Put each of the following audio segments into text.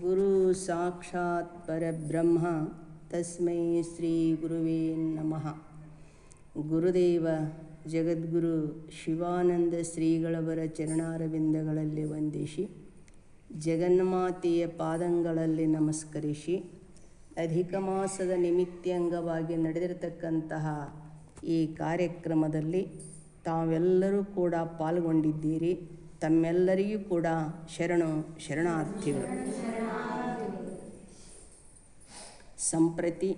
ಗುರು ಸಾಕ್ಷಾತ್ ಪರಬ್ರಹ್ಮ ತಸ್ಮೈ ಶ್ರೀ ಗುರುವೇ ನಮಃ ಗುರುದೇವ ಜಗದ್ಗುರು ಶಿವಾನಂದ ಶ್ರೀಗಳವರ ಚರಣಾರವಿಂದಗಳಲ್ಲಿ ವಂದಿಸಿ, ಜಗನ್ಮಾತೆಯ ಪಾದಂಗಳಲ್ಲಿ ನಮಸ್ಕರಿಸಿ, ಅಧಿಕ ಮಾಸದ ನಿಮಿತ್ಯಂಗವಾಗಿ ನಡೆದಿರತಕ್ಕಂತಹ ಈ ಕಾರ್ಯಕ್ರಮದಲ್ಲಿ ತಾವೆಲ್ಲರೂ ಕೂಡ ಪಾಲ್ಗೊಂಡಿದ್ದೀರಿ. ತಮ್ಮೆಲ್ಲರಿಗೂ ಕೂಡ ಶರಣು ಶರಣಾರ್ಥಿಗಳು. ಸಂಪ್ರತಿ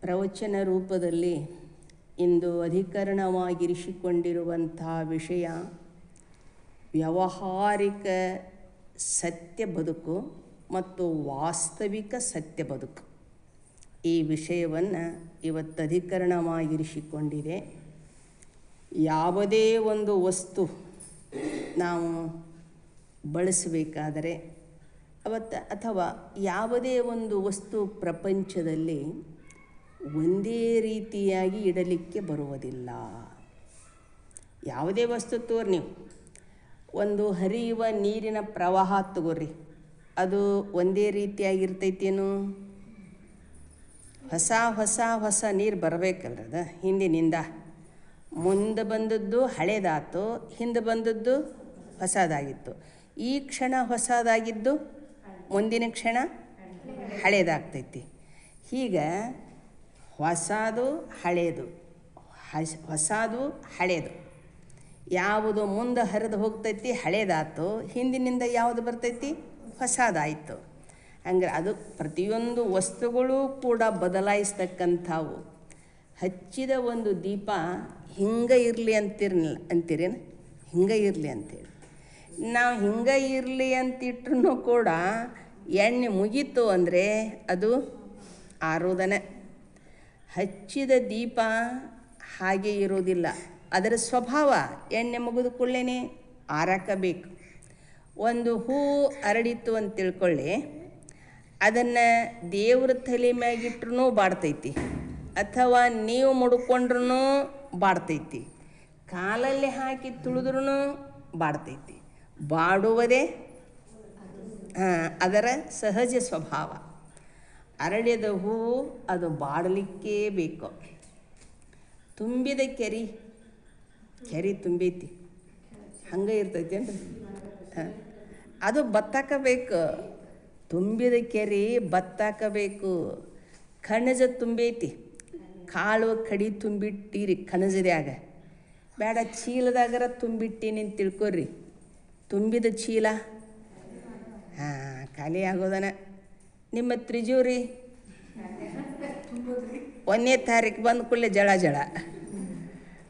ಪ್ರವಚನ ರೂಪದಲ್ಲಿ ಇಂದು ಅಧಿಕರಣವಾಗಿರಿಸಿಕೊಂಡಿರುವಂಥ ವಿಷಯ ವ್ಯಾವಹಾರಿಕ ಸತ್ಯ ಬದುಕು ಮತ್ತು ವಾಸ್ತವಿಕ ಸತ್ಯ ಬದುಕು. ಈ ವಿಷಯವನ್ನು ಇವತ್ತು ಅಧಿಕರಣವಾಗಿರಿಸಿಕೊಂಡಿದೆ. ಯಾವುದೇ ಒಂದು ವಸ್ತು ನಾವು ಬಳಸಬೇಕಾದರೆ ಅವತ್ತು ಅಥವಾ ಯಾವುದೇ ಒಂದು ವಸ್ತು ಪ್ರಪಂಚದಲ್ಲಿ ಒಂದೇ ರೀತಿಯಾಗಿ ಇಡಲಿಕ್ಕೆ ಬರುವುದಿಲ್ಲ. ಯಾವುದೇ ವಸ್ತು ತೋರಿ ನೀವು ಒಂದು ಹರಿಯುವ ನೀರಿನ ಪ್ರವಾಹ ತಗೋರಿ, ಅದು ಒಂದೇ ರೀತಿಯಾಗಿರ್ತೈತೇನು? ಹೊಸ ಹೊಸ ಹೊಸ ನೀರು ಬರಬೇಕಲ್ರದ ಹಿಂದಿನಿಂದ. ಮುಂದೆ ಬಂದದ್ದು ಹಳೇದಾತು, ಹಿಂದೆ ಬಂದದ್ದು ಹೊಸದಾಗಿತ್ತು. ಈ ಕ್ಷಣ ಹೊಸದಾಗಿದ್ದು ಮುಂದಿನ ಕ್ಷಣ ಹಳೇದಾಗ್ತೈತಿ. ಹೀಗೆ ಹೊಸದು ಹಳೇದು, ಹಸ್, ಹೊಸದು ಹಳೇದು. ಯಾವುದು ಮುಂದೆ ಹರಿದು ಹೋಗ್ತೈತಿ, ಹಳೇದಾತು, ಹಿಂದಿನಿಂದ ಯಾವುದು ಬರ್ತೈತಿ, ಹೊಸದಾಯಿತು. ಹಂಗೆ ಅದು ಪ್ರತಿಯೊಂದು ವಸ್ತುಗಳು ಕೂಡ ಬದಲಾಯಿಸ್ತಕ್ಕಂಥವು. ಹಚ್ಚಿದ ಒಂದು ದೀಪ ಹಿಂಗೆ ಇರಲಿ ಅಂತಿರ್ನಿಲ್ಲ ಅಂತೀರೇನು? ಹಿಂಗೆ ಇರಲಿ ಅಂತೇಳಿ ನಾವು ಹಿಂಗೆ ಇರಲಿ ಅಂತಿಟ್ರೂ ಕೂಡ ಎಣ್ಣೆ ಮುಗೀತು ಅಂದರೆ ಅದು ಆರೋದನೆ. ಹಚ್ಚಿದ ದೀಪ ಹಾಗೆ ಇರೋದಿಲ್ಲ ಅದರ ಸ್ವಭಾವ ಎಣ್ಣೆ ಮುಗಿದು ಕೂಡಲೇ ಆರಾಕಬೇಕು. ಒಂದು ಹೂ ಅರಳಿತು ಅಂತ ತಿಳ್ಕೊಳ್ಳಿ. ಅದನ್ನು ದೇವ್ರ ತಲೆ ಮ್ಯಾಗಿಟ್ರೂ ಬಾಡ್ತೈತಿ. ಅಥವಾ ನೀವು ಮುಡ್ಕೊಂಡ್ರೂ ಬಾಡ್ತೈತಿ. ಕಾಲಲ್ಲಿ ಹಾಕಿ ತುಳಿದ್ರೂ ಬಾಡ್ತೈತಿ. ಬಾಡುವುದೇ ಅದರ ಸಹಜ ಸ್ವಭಾವ. ಅರಳಿದ ಹೂವು ಅದು ಬಾಡಲಿಕ್ಕೆ ಬೇಕು. ತುಂಬಿದ ಕೆರಿ ಕೆರಿ ತುಂಬೈತಿ. ಹಂಗೆ ಇರ್ತೈತಿ ಹಾಂ, ಅದು ಬತ್ತಾಕಬೇಕು. ತುಂಬಿದ ಕೆರೆ ಬತ್ತಾಕಬೇಕು. ಕಣಜ ತುಂಬೈತಿ. ಕಾಳು ಕಡಿ ತುಂಬಿಟ್ಟಿರಿ ಕಣಜದ್ಯಾಗ ಬೇಡ ಚೀಲದಾಗರ ತುಂಬಿಟ್ಟೀನಿ ಅಂತ ತಿಳ್ಕೊರಿ. ತುಂಬಿದ ಚೀಲ? ಹಾಂ, ಖಾಲಿ ಆಗೋದನ. ನಿಮ್ಮ ತ್ರಿಜೂರಿ? ಒಂದನೇ ತಾರೀಕು ಬಂದ ಕೂಡಲೇ ಜಳ ಜಳ.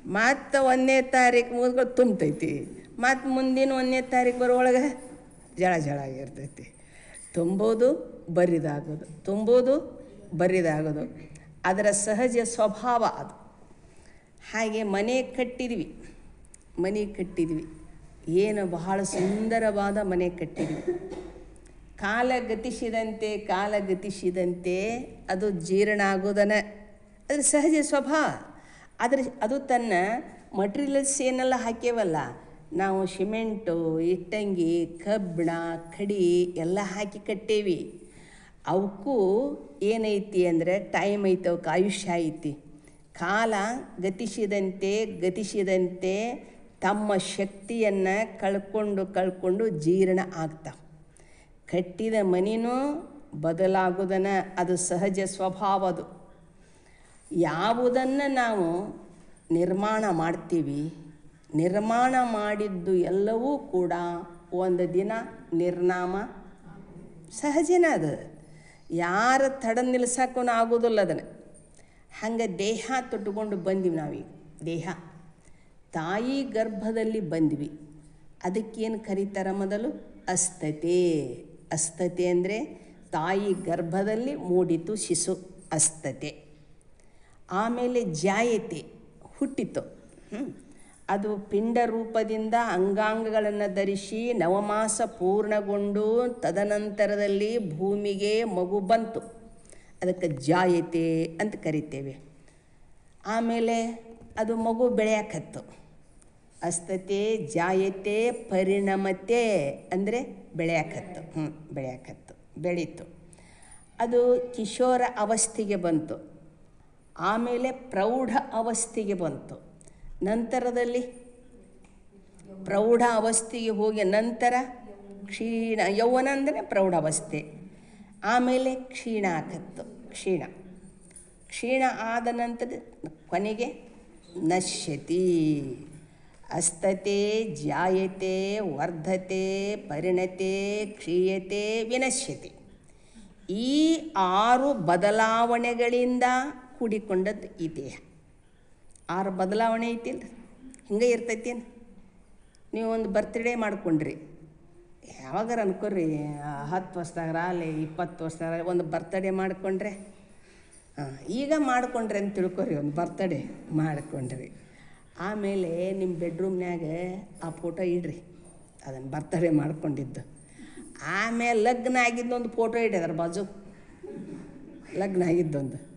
ಮತ್ತು ಒಂದನೇ ತಾರೀಕು ಮುಗಿದ್ಕೊಂಡು ತುಂಬತೈತಿ. ಮತ್ತು ಮುಂದಿನ ಒಂದನೇ ತಾರೀಕು ಬರೋಳಗೆ ಜಳ ಜಳ ಆಗಿರ್ತೈತಿ ತುಂಬೋದು, ಬರಿದಾಗೋದು. ತುಂಬೋದು, ಬರಿದಾಗೋದು. ಅದರ ಸಹಜ ಸ್ವಭಾವ ಅದು. ಹಾಗೆ ಮನೆ ಕಟ್ಟಿದ್ವಿ. ಮನೆ ಕಟ್ಟಿದ್ವಿ. ಏನು ಬಹಳ ಸುಂದರವಾದ ಮನೆ ಕಟ್ಟಿದ್ವಿ. ಕಾಲ ಗತಿಸಿದಂತೆ ಕಾಲ ಗತಿಸಿದಂತೆ ಅದು ಜೀರ್ಣ ಆಗೋದನ. ಅದರ ಸಹಜ ಸ್ವಭಾವ. ಆದರೆ ಅದು ತನ್ನ ಮಟೀರಿಯಲ್ಸ್ ಏನೆಲ್ಲ ಹಾಕ್ಯೇವಲ್ಲ? ನಾವು ಸಿಮೆಂಟು ಇಟ್ಟಂಗಿ, ಕಬ್ಬಿಣ, ಕಡಿ ಎಲ್ಲ ಹಾಕಿ ಕಟ್ಟೇವಿ. ಅವಕ್ಕೂ ಏನೈತಿ ಅಂದರೆ ಟೈಮ್ ಐತಿ, ಅವಕ್ಕೆ ಆಯುಷ್ಯ ಐತಿ. ಕಾಲ ಗತಿಸಿದಂತೆ ಗತಿಸಿದಂತೆ ತಮ್ಮ ಶಕ್ತಿಯನ್ನು ಕಳ್ಕೊಂಡು ಕಳ್ಕೊಂಡು ಜೀರ್ಣ ಆಗ್ತಾವೆ. ಕಟ್ಟಿದ ಮನಿನೂ ಬದಲಾಗುದನ, ಅದು ಸಹಜ ಸ್ವಭಾವ ಅದು. ಯಾವುದನ್ನು ನಾವು ನಿರ್ಮಾಣ ಮಾಡ್ತೀವಿ, ನಿರ್ಮಾಣ ಮಾಡಿದ್ದು ಎಲ್ಲವೂ ಕೂಡ ಒಂದು ದಿನ ನಿರ್ನಾಮ, ಸಹಜನ ಅದು. ಯಾರ ತಡ ನಿಲ್ಸಕ್ಕೂ ಆಗೋದಿಲ್ಲ ಅದನ್ನು. ಹಂಗೆ ದೇಹ ತೊಟ್ಟುಕೊಂಡು ಬಂದ್ವಿ ನಾವೀಗ. ದೇಹ. ತಾಯಿ ಗರ್ಭದಲ್ಲಿ ಬಂದ್ವಿ. ಅದಕ್ಕೇನು ಕರೀತಾರ ಮೊದಲು? ಅಸ್ತತೆ ಅಸ್ತತೆ ಅಂದರೆ ತಾಯಿ ಗರ್ಭದಲ್ಲಿ ಮೂಡಿತು ಶಿಶು ಅಸ್ತತೆ ಆಮೇಲೆ ಜಾಯತೆ ಹುಟ್ಟಿತು. ಅದು ಪಿಂಡ ರೂಪದಿಂದ ಅಂಗಾಂಗಗಳನ್ನು ಧರಿಸಿ ನವಮಾಸ ಪೂರ್ಣಗೊಂಡು ತದನಂತರದಲ್ಲಿ ಭೂಮಿಗೆ ಮಗು ಬಂತು. ಅದಕ್ಕೆ ಜಾಯತೆ ಅಂತ ಕರಿತೇವೆ. ಆಮೇಲೆ ಅದು ಮಗು ಬೆಳೆಯಕತ್ತು. ಅಸ್ತತೆ ಜಾಯತೆ ಪರಿಣಮತೆ ಅಂದರೆ ಬೆಳೆಯಕತ್ತು. ಹ್ಞೂ ಬೆಳೆಯಕತ್ತು. ಬೆಳೀತು. ಅದು ಕಿಶೋರ ಅವಸ್ಥೆಗೆ ಬಂತು. ಆಮೇಲೆ ಪ್ರೌಢ ಅವಸ್ಥೆಗೆ ಬಂತು. ನಂತರದಲ್ಲಿ ಪ್ರೌಢ ಅವಸ್ಥೆಗೆ ಹೋಗಿ ನಂತರ ಕ್ಷೀಣ, ಯೌವನ ಅಂದರೆ ಪ್ರೌಢಾವಸ್ಥೆ. ಆಮೇಲೆ ಕ್ಷೀಣ ಆಕತ್ತು ಕ್ಷೀಣ. ಕ್ಷೀಣ ಆದ ನಂತರ ಕೊನೆಗೆ ನಶ್ಯತಿ. ಅಸ್ತತೆ, ಜಾಯತೆ, ವರ್ಧತೆ, ಪರಿಣತೆ ಕ್ಷೀಯತೆ ವಿನಶ್ಯತಿ. ಈ ಆರು ಬದಲಾವಣೆಗಳಿಂದ ಕೂಡಿಕೊಂಡದ್ದು ಈ ಆರು ಬದಲಾವಣೆ ಐತಿಲ್ಲ ಹಿಂಗೆ ಇರ್ತೈತೇನು? ನೀವು ಒಂದು ಬರ್ತ್ಡೇ ಮಾಡ್ಕೊಂಡ್ರಿ. ಯಾವಾಗಾರ ಅನ್ಕೋರಿ ಹತ್ತು ವರ್ಷದಾಗ ರಾಲೆ, ಇಪ್ಪತ್ತು ವರ್ಷದಾಗ ಒಂದು ಬರ್ತ್ಡೇ ಮಾಡಿಕೊಂಡ್ರೆ. ಹಾಂ, ಈಗ ಮಾಡಿಕೊಂಡ್ರೆ ಅಂತ ತಿಳ್ಕೊರಿ, ಒಂದು ಬರ್ತ್ಡೇ ಮಾಡಿಕೊಂಡ್ರಿ. ಆಮೇಲೆ ನಿಮ್ಮ ಬೆಡ್ರೂಮ್ನ್ಯಾಗ ಆ ಫೋಟೋ ಇಡ್ರಿ ಅದನ್ನು ಬರ್ತ್ಡೇ ಮಾಡ್ಕೊಂಡಿದ್ದು. ಆಮೇಲೆ ಲಗ್ನ ಆಗಿದ್ದೊಂದು ಫೋಟೋ ಇಡಿ ಅದ್ರ ಬಾಜು. ಲಗ್ನ ಆಗಿದ್ದೊಂದು.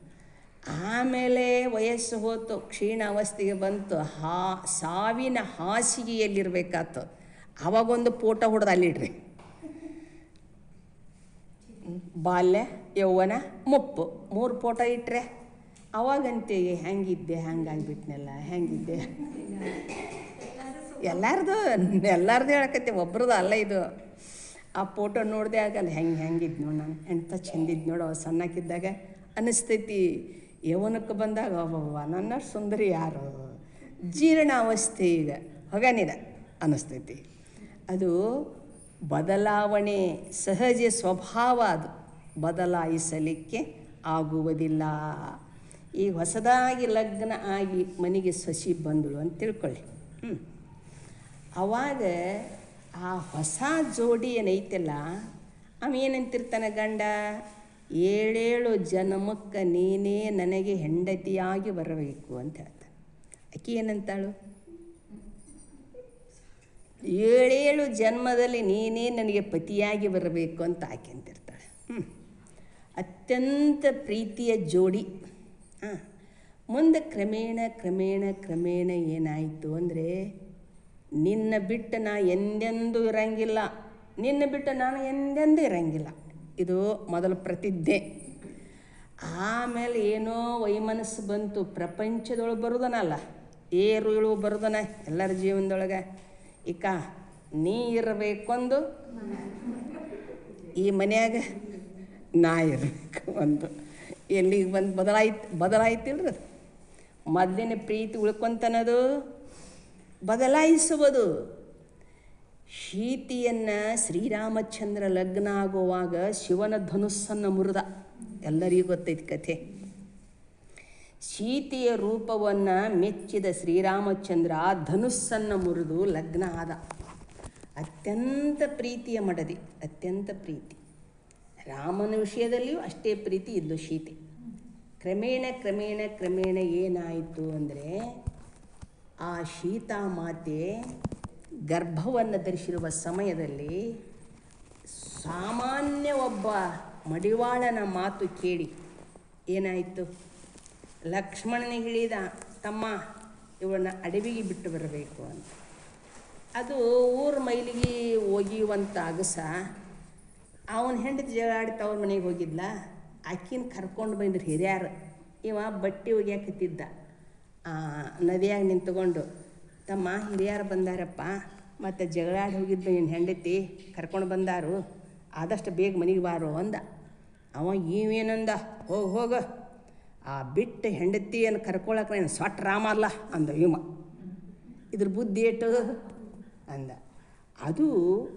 ಆಮೇಲೆ ವಯಸ್ಸು ಹೋತು, ಕ್ಷೀಣ ಅವಸ್ಥೆಗೆ ಬಂತು, ಹಾ, ಸಾವಿನ ಹಾಸಿಗೆಯಲ್ಲಿರ್ಬೇಕಾತು. ಅವಾಗೊಂದು ಫೋಟೋ ಹೊಡೆದು ಅಲ್ಲಿಡ್ರಿ. ಬಾಲ್ಯ, ಯೌವನ, ಮುಪ್ಪು, ಮೂರು ಫೋಟೋ ಇಟ್ಟರೆ ಅವಾಗಂತೆ ಹೆಂಗಿದ್ದೆ ಹಂಗಾಗ್ಬಿಟ್ನಲ್ಲ ಹೆಂಗಿದ್ದೆ ಎಲ್ಲಾರ್ದು ಎಲ್ಲಾರ್ದು ಹೇಳಕತ್ತೆ ಒಬ್ರದ್ದು ಅಲ್ಲ ಇದು. ಆ ಫೋಟೋ ನೋಡಿದೆ ಆಗಲ್ಲ, ಹೆಂಗೆ ಹೆಂಗಿದ್ ನೋಡು ನಾನು ಎಂಥ ಚೆಂದಿದ್ದು ನೋಡು, ಸಣ್ಣಕ್ಕಿದ್ದಾಗ ಅನ್ನಿಸ್ತೈತಿ ಯೌವನಕ್ಕೆ ಬಂದಾಗ ಅಬ್ಬವ್ವ ನನ್ನ ಸುಂದರಿ ಯಾರು? ಜೀರ್ಣಾವಸ್ಥೆ ಈಗ. ಹೊಗನಿದ ಅನ್ನಿಸ್ತೈತಿ ಅದು ಬದಲಾವಣೆ, ಸಹಜ ಸ್ವಭಾವ ಅದು. ಬದಲಾಯಿಸಲಿಕ್ಕೆ ಆಗುವುದಿಲ್ಲ. ಈ ಹೊಸದಾಗಿ ಲಗ್ನ ಆಗಿ ಮನೆಗೆ ಸಸಿ ಬಂದಳು ಅಂತ ತಿಳ್ಕೊಳ್ಳಿ. ಅವಾಗ ಆ ಹೊಸ ಜೋಡಿ ಏನೈತಲ್ಲ ಅವೇನಂತಿರ್ತಾನೆ ಗಂಡ? ಏಳೇಳು ಜನ್ಮಕ್ಕೆ ನೀನೇ ನನಗೆ ಹೆಂಡತಿಯಾಗಿ ಬರಬೇಕು ಅಂತ ಹೇಳ್ತಾನೆ. ಆಕೆ ಏನಂತಾಳು? ಏಳೇಳು ಜನ್ಮದಲ್ಲಿ ನೀನೇ ನನಗೆ ಪತಿಯಾಗಿ ಬರಬೇಕು ಅಂತ ಆಕೆ ಅಂತಿರ್ತಾಳೆ. ಹ್ಞೂ ಅತ್ಯಂತ ಪ್ರೀತಿಯ ಜೋಡಿ. ಹಾಂ. ಮುಂದೆ ಕ್ರಮೇಣ ಕ್ರಮೇಣ ಕ್ರಮೇಣ ಏನಾಯಿತು ಅಂದರೆ, ನಿನ್ನ ಬಿಟ್ಟು ನಾ ಎಂದೆಂದೂ ಇರಂಗಿಲ್ಲ. ನಿನ್ನ ಬಿಟ್ಟು ನಾನು ಎಂದೆಂದೂ ಇರಂಗಿಲ್ಲ. ಇದು ಮೊದಲ ಪ್ರತಿಜ್ಞೆ ಆಮೇಲೆ ಏನೋ ವೈಮನಸ್ಸು ಬಂತು, ಪ್ರಪಂಚದೊಳಗೆ ಬರೋದನಲ್ಲ ಏರು ಇಳು ಬರುದನ ಎಲ್ಲರ ಜೀವನದೊಳಗೆ. ಈಕ ನೀ ಇರಬೇಕೊಂದು, ಈ ಮನೆಯಾಗ ನಾ ಇರಬೇಕು ಒಂದು. ಎಲ್ಲಿಗೆ ಬಂದು ಬದಲಾಯ್ತು, ಬದಲಾಯ್ತಿಲ್ರಿ ಮೊದಲಿನ ಪ್ರೀತಿ ಉಳ್ಕೊಂತನದು, ಬದಲಾಯಿಸುವುದು. ಶೀತಿಯನ್ನು ಶ್ರೀರಾಮಚಂದ್ರ ಲಗ್ನ ಆಗುವಾಗ ಶಿವನ ಧನುಸ್ಸನ್ನು ಮುರಿದ. ಎಲ್ಲರಿಗೂ ಗೊತ್ತೈತಿ ಕಥೆ. ಶೀತಿಯ ರೂಪವನ್ನು ಮೆಚ್ಚಿದ ಶ್ರೀರಾಮಚಂದ್ರ ಧನುಸ್ಸನ್ನು ಮುರಿದು ಲಗ್ನ ಆದ. ಅತ್ಯಂತ ಪ್ರೀತಿಯ ಮಡದಿ, ಅತ್ಯಂತ ಪ್ರೀತಿ. ರಾಮನ ವಿಷಯದಲ್ಲಿಯೂ ಅಷ್ಟೇ ಪ್ರೀತಿ ಇದ್ದು ಸೀತೆ ಕ್ರಮೇಣ ಕ್ರಮೇಣ ಕ್ರಮೇಣ ಏನಾಯಿತು ಅಂದರೆ ಆ ಶೀತಾ ಮಾತೆ ಗರ್ಭವನ್ನು ಧರಿಸಿರುವ ಸಮಯದಲ್ಲಿ ಸಾಮಾನ್ಯ ಒಬ್ಬ ಮಡಿವಾಳನ ಮಾತು ಕೇಳಿ ಏನಾಯಿತು? ಲಕ್ಷ್ಮಣನಿಗೆ ಹೇಳಿದ ತಮ್ಮ ಇವಳನ್ನ ಅಡವಿಗೆ ಬಿಟ್ಟು ಬರಬೇಕು ಅಂತ. ಅದು ಊರ ಮೈಲಿಗೆ ಒಗಿಯುವಂಥ ಅಗಸ ಅವನ ಹೆಂಡತಿ ಜಗಾಡಿ ತವ್ರ ಮನೆಗೆ ಹೋಗಿದ್ಲ ಆಕಿನ ಕರ್ಕೊಂಡು ಬಂದ್ರು ಹಿರಿಯರು. ಇವ ಬಟ್ಟೆ ಒಗ್ಯಾಕತ್ತಿದ್ದ. ಆ, ನದಿಯಾಗ ನಿಂತ್ಕೊಂಡು ತಮ್ಮ ಹಿರಿಯರು ಬಂದಾರಪ್ಪ, ಮತ್ತು ಜಗಳಾಡಿ ಹೋಗಿದ್ದು ನಿನ್ನ ಹೆಂಡತಿ ಕರ್ಕೊಂಡು ಬಂದಾರು, ಆದಷ್ಟು ಬೇಗ ಮನೆಗೆ ಬಾರು ಅಂದ. ಅವ ಇವೇನಂದ ಹೋಗಿ ಹೋಗ. ಆ ಬಿಟ್ಟು ಹೆಂಡತಿಯನ್ನು ಕರ್ಕೊಳಕ್ಕೆ ನಾನು ಸೊಟ್ಟ ರಾಮ ಅಲ್ಲ ಅಂದ ಇವ. ಇದ್ರ ಬುದ್ಧಿ ಏಟು? ಅಂದ. ಅದು